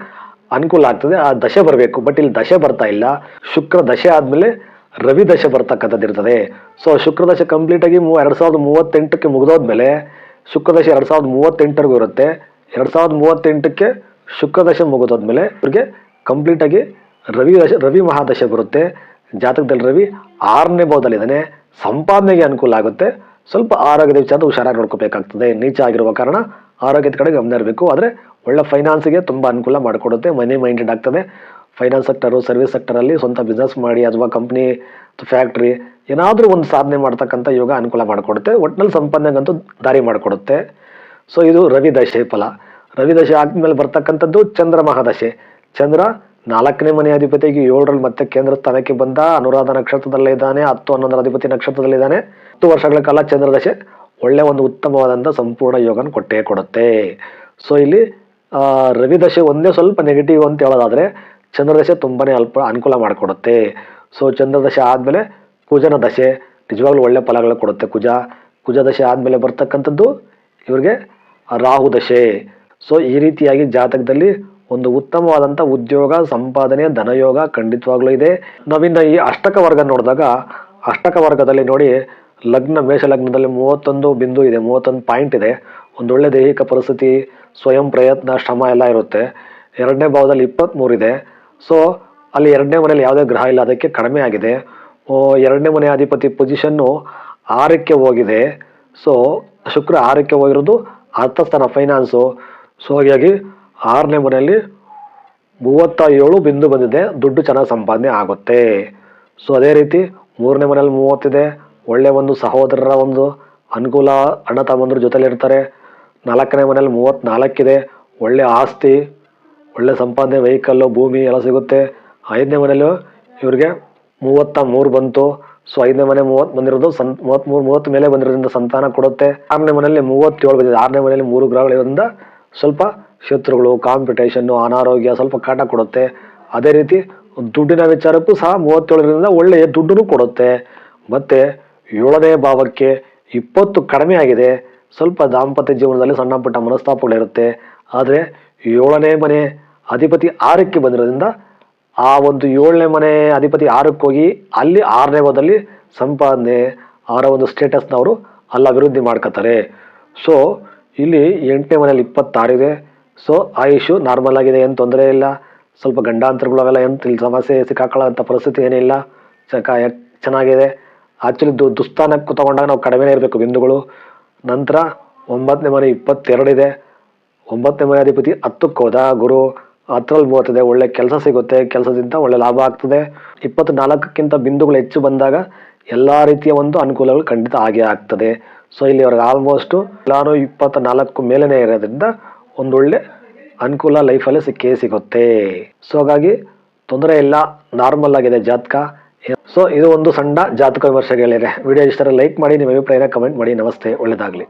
A: ಅನುಕೂಲ ಆಗ್ತದೆ. ಆ ದಶೆ ಬರಬೇಕು. ಬಟ್ ಇಲ್ಲಿ ದಶೆ ಬರ್ತಾ ಇಲ್ಲ. ಶುಕ್ರ ದಶೆ ಆದಮೇಲೆ ರವಿ ದಶೆ ಬರ್ತಕ್ಕಂಥದ್ದು ಇರ್ತದೆ. ಸೊ ಶುಕ್ರ ದಶೆ ಕಂಪ್ಲೀಟ್ ಆಗಿ ಮೂ ಎರಡು ಸಾವಿರದ ಮೂವತ್ತೆಂಟಕ್ಕೆ ಮುಗಿದೋದ್ಮೇಲೆ ಶುಕ್ರದಶೆ ಎರಡು ಸಾವಿರದ ಮೂವತ್ತೆಂಟರಿಗೂ ಇರುತ್ತೆ. ಎರಡು ಸಾವಿರದ ಮೂವತ್ತೆಂಟಕ್ಕೆ ಶುಕ್ರದಶೆ ಮುಗಿದೋದ್ಮೇಲೆ ಇವ್ರಿಗೆ ಕಂಪ್ಲೀಟಾಗಿ ರವಿ ದಶ ರವಿ ಮಹಾದಶೆ ಬರುತ್ತೆ. ಜಾತಕದಲ್ಲಿ ರವಿ ಆರನೇ ಭಾವದಲ್ಲಿದ್ದಾನೆ ಸಂಪಾದನೆಗೆ ಅನುಕೂಲ ಆಗುತ್ತೆ. ಸ್ವಲ್ಪ ಆರೋಗ್ಯದ ವಿಚಾರ ಹುಷಾರಾಗಿ ನೋಡ್ಕೋಬೇಕಾಗ್ತದೆ. ನೀಚ ಆಗಿರುವ ಕಾರಣ ಆರೋಗ್ಯದ ಕಡೆ ಗಮನ ಇರಬೇಕು. ಆದರೆ ಒಳ್ಳೆ ಫೈನಾನ್ಸಿಗೆ ತುಂಬ ಅನುಕೂಲ ಮಾಡಿಕೊಡುತ್ತೆ. ಮನಿ ಮೈಂಡೆಡ್ ಆಗ್ತದೆ. ಫೈನಾನ್ಸ್ ಸೆಕ್ಟರು ಸರ್ವಿಸ್ ಸೆಕ್ಟರಲ್ಲಿ ಸ್ವಂತ ಬಿಸ್ನೆಸ್ ಮಾಡಿ ಅಥವಾ ಕಂಪ್ನಿ ಫ್ಯಾಕ್ಟ್ರಿ ಏನಾದರೂ ಒಂದು ಸಾಧನೆ ಮಾಡ್ತಕ್ಕಂಥ ಯೋಗ ಅನುಕೂಲ ಮಾಡಿಕೊಡುತ್ತೆ. ಒಟ್ಟಿನಲ್ಲಿ ಸಂಪಾದನೆಗಂತೂ ದಾರಿ ಮಾಡಿಕೊಡುತ್ತೆ. ಸೊ ಇದು ರವಿ ದಶೆ ಫಲ. ರವಿ ದಶೆ ಆದ್ಮೇಲೆ ಬರ್ತಕ್ಕಂಥದ್ದು ಚಂದ್ರ ಮಹಾದಶೆ. ಚಂದ್ರ ನಾಲ್ಕನೇ ಮನೆ ಅಧಿಪತಿಗೆ ಏಳರಲ್ಲಿ ಮತ್ತೆ ಕೇಂದ್ರ ಸ್ಥಾನಕ್ಕೆ ಬಂದ, ಅನುರಾಧ ನಕ್ಷತ್ರದಲ್ಲೇ ಇದ್ದಾನೆ, ಹತ್ತು ಹನ್ನೊಂದರ ಅಧಿಪತಿ ನಕ್ಷತ್ರದಲ್ಲಿದ್ದಾನೆ ಹತ್ತು ವರ್ಷಗಳ ಕಾಲ ಚಂದ್ರ ದಶೆ. ಒಳ್ಳೆ ಒಂದು ಉತ್ತಮವಾದಂಥ ಸಂಪೂರ್ಣ ಯೋಗನ ಕೊಟ್ಟೇ ಕೊಡುತ್ತೆ. ಸೊ ಇಲ್ಲಿ ರವಿ ದಶೆ ಒಂದೇ ಸ್ವಲ್ಪ ನೆಗೆಟಿವ್ ಅಂತ ಹೇಳೋದಾದ್ರೆ ಚಂದ್ರ ದಶೆ ತುಂಬಾನೇ ಅಲ್ಪ ಅನುಕೂಲ ಮಾಡಿಕೊಡುತ್ತೆ. ಸೊ ಚಂದ್ರದಶೆ ಆದಮೇಲೆ ಕುಜನ ದಶೆ, ನಿಜವಾಗ್ಲೂ ಒಳ್ಳೆ ಫಲಗಳು ಕೊಡುತ್ತೆ ಕುಜ. ಕುಜ ದಶೆ ಆದಮೇಲೆ ಬರ್ತಕ್ಕಂಥದ್ದು ಇವರಿಗೆ ರಾಹು ದಶೆ. ಸೊ ಈ ರೀತಿಯಾಗಿ ಜಾತಕದಲ್ಲಿ ಒಂದು ಉತ್ತಮವಾದಂಥ ಉದ್ಯೋಗ, ಸಂಪಾದನೆ, ಧನಯೋಗ ಖಂಡಿತವಾಗ್ಲೂ ಇದೆ. ನಾವಿನ್ನು ಈ ಅಷ್ಟಕ ವರ್ಗ ನೋಡಿದಾಗ, ಅಷ್ಟಕ ವರ್ಗದಲ್ಲಿ ನೋಡಿ ಲಗ್ನ, ಮೇಷ ಲಗ್ನದಲ್ಲಿ ಮೂವತ್ತೊಂದು ಬಿಂದು ಇದೆ, ಮೂವತ್ತೊಂದು ಪಾಯಿಂಟ್ ಇದೆ. ಒಂದೊಳ್ಳೆ ದೈಹಿಕ ಪರಿಸ್ಥಿತಿ, ಸ್ವಯಂ ಪ್ರಯತ್ನ, ಶ್ರಮ ಎಲ್ಲ ಇರುತ್ತೆ. ಎರಡನೇ ಭಾವದಲ್ಲಿ ಇಪ್ಪತ್ತ್ಮೂರು ಇದೆ. ಸೊ ಅಲ್ಲಿ ಎರಡನೇ ಮನೆಯಲ್ಲಿ ಯಾವುದೇ ಗ್ರಹ ಇಲ್ಲ, ಅದಕ್ಕೆ ಕಡಿಮೆ ಆಗಿದೆ. ಎರಡನೇ ಮನೆ ಅಧಿಪತಿ ಪೊಸಿಷನ್ನು ಆರಕ್ಕೆ ಹೋಗಿದೆ. ಸೊ ಶುಕ್ರ ಆರಕ್ಕೆ ಹೋಗಿರೋದು ಅರ್ಥಸ್ಥಾನ ಫೈನಾನ್ಸು ಸೊ ಹಾಗಾಗಿ ಆರನೇ ಮನೆಯಲ್ಲಿ ಮೂವತ್ತ ಏಳು ಬಿಂದು ಬಂದಿದೆ, ದುಡ್ಡು ಚೆನ್ನಾಗಿ ಸಂಪಾದನೆ ಆಗುತ್ತೆ. ಸೊ ಅದೇ ರೀತಿ ಮೂರನೇ ಮನೆಯಲ್ಲಿ ಮೂವತ್ತಿದೆ, ಒಳ್ಳೆ ಒಂದು ಸಹೋದರರ ಒಂದು ಅನುಕೂಲ, ಅಣ್ಣ ತಮ್ಮಂದ್ರ ಜೊತೆಲಿರ್ತಾರೆ. ನಾಲ್ಕನೇ ಮನೇಲಿ ಮೂವತ್ತ್ನಾಲ್ಕಿದೆ ಒಳ್ಳೆ ಆಸ್ತಿ ಒಳ್ಳೆ ಸಂಪಾದನೆ ವೆಹಿಕಲ್ಲು ಭೂಮಿ ಎಲ್ಲ ಸಿಗುತ್ತೆ. ಐದನೇ ಮನೇಲಿ ಇವ್ರಿಗೆ ಮೂವತ್ತ ಮೂರು ಬಂತು. ಸೊ ಐದನೇ ಮನೆ ಮೂವತ್ತು ಬಂದಿರೋದು ಸಂ ಮೂವತ್ತ್ಮೂರು ಮೂವತ್ತು ಮೇಲೆ ಬಂದಿರೋದ್ರಿಂದ ಸಂತಾನ ಕೊಡುತ್ತೆ. ಆರನೇ ಮನೆಯಲ್ಲಿ ಮೂವತ್ತೇಳು ಬಂದಿದೆ. ಆರನೇ ಮನೆಯಲ್ಲಿ ಮೂರು ಗ್ರಹಗಳಿರೋದ್ರಿಂದ ಸ್ವಲ್ಪ ಶತ್ರುಗಳು ಕಾಂಪಿಟೇಷನ್ನು ಅನಾರೋಗ್ಯ ಸ್ವಲ್ಪ ಕಾಟ ಕೊಡುತ್ತೆ. ಅದೇ ರೀತಿ ದುಡ್ಡಿನ ವಿಚಾರಕ್ಕೂ ಸಹ ಮೂವತ್ತೇಳರಿಂದ ಒಳ್ಳೆಯ ದುಡ್ಡನ್ನು ಕೊಡುತ್ತೆ. ಮತ್ತು ಏಳನೇ ಭಾವಕ್ಕೆ ಇಪ್ಪತ್ತು ಕಡಿಮೆ ಆಗಿದೆ. ಸ್ವಲ್ಪ ದಾಂಪತ್ಯ ಜೀವನದಲ್ಲಿ ಸಣ್ಣ ಪುಟ್ಟ ಮನಸ್ತಾಪಗಳಿರುತ್ತೆ. ಆದರೆ ಏಳನೇ ಮನೆ ಅಧಿಪತಿ ಆರಕ್ಕೆ ಬಂದಿರೋದ್ರಿಂದ ಆ ಒಂದು ಏಳನೇ ಮನೆ ಅಧಿಪತಿ ಆರಕ್ಕೆ ಹೋಗಿ ಅಲ್ಲಿ ಆರನೇ ಹೋದಲ್ಲಿ ಸಂಪಾದನೆ ಅವರ ಒಂದು ಸ್ಟೇಟಸ್ನ ಅವರು ಅಲ್ಲಿ ಅಭಿವೃದ್ಧಿ ಮಾಡ್ಕೋತಾರೆ. ಸೊ ಇಲ್ಲಿ ಎಂಟನೇ ಮನೆಯಲ್ಲಿ ಇಪ್ಪತ್ತಾರಿದೆ ಸೊ ಆಯುಷು ನಾರ್ಮಲ್ ಆಗಿದೆ, ಏನು ತೊಂದರೆ ಇಲ್ಲ. ಸ್ವಲ್ಪ ಗಂಡಾಂತರಗಳು ಅವೆಲ್ಲ ಏನು ಇಲ್ಲಿ ಸಮಸ್ಯೆ ಸಿಕ್ಕಾಕೊಳ್ಳೋಂಥ ಪರಿಸ್ಥಿತಿ ಏನಿಲ್ಲ. ಚಕ ಚೆನ್ನಾಗಿದೆ. ಆ್ಯಕ್ಚುಲಿ ದು, ದುಸ್ಥಾನಕ್ಕೆ ತಗೊಂಡಾಗ ನಾವು ಕಡಿಮೆನೇ ಇರಬೇಕು ಬಿಂದುಗಳು. ನಂತರ ಒಂಬತ್ತನೇ ಮನೆ ಇಪ್ಪತ್ತೆರಡಿದೆ ಒಂಬತ್ತನೇ ಮನೆ ಅಧಿಪತಿ ಹತ್ತಕ್ಕೆ ಹೋದ ಗುರು. ಹತ್ತರಲ್ಲಿ ಮೂವತ್ತಿದೆ ಒಳ್ಳೆ ಕೆಲಸ ಸಿಗುತ್ತೆ, ಕೆಲಸದಿಂದ ಒಳ್ಳೆ ಲಾಭ ಆಗ್ತದೆ. ಇಪ್ಪತ್ನಾಲ್ಕಕ್ಕಿಂತ ಬಿಂದುಗಳು ಹೆಚ್ಚು ಬಂದಾಗ ಎಲ್ಲ ರೀತಿಯ ಒಂದು ಅನುಕೂಲಗಳು ಖಂಡಿತ ಆಗೇ ಆಗ್ತದೆ. ಸೊ ಇಲ್ಲಿ ಅವ್ರಿಗೆ ಆಲ್ಮೋಸ್ಟು ನಾನು ಇಪ್ಪತ್ತ ನಾಲ್ಕು ಮೇಲೇ ಇರೋದ್ರಿಂದ ಒಂದೊಳ್ಳೆ ಅನುಕೂಲ ಲೈಫಲ್ಲಿ ಸಿಕ್ಕೇ ಸಿಗುತ್ತೆ. ಸೊ ಹಾಗಾಗಿ ತೊಂದರೆ ಇಲ್ಲ ನಾರ್ಮಲ್ ಆಗಿದೆ ಜಾತಕ. ಸೊ ಇದು ಒಂದು ಸಣ್ಣ ಜಾತಕ ವಿಮರ್ಶೆಗಳಿದೆ. ವಿಡಿಯೋ ಇಷ್ಟರ ಲೈಕ್ ಮಾಡಿ, ನಿಮ್ಮ ಅಭಿಪ್ರಾಯನ ಕಮೆಂಟ್ ಮಾಡಿ. ನಮಸ್ತೆ ಒಳ್ಳೆಯದಾಗಲಿ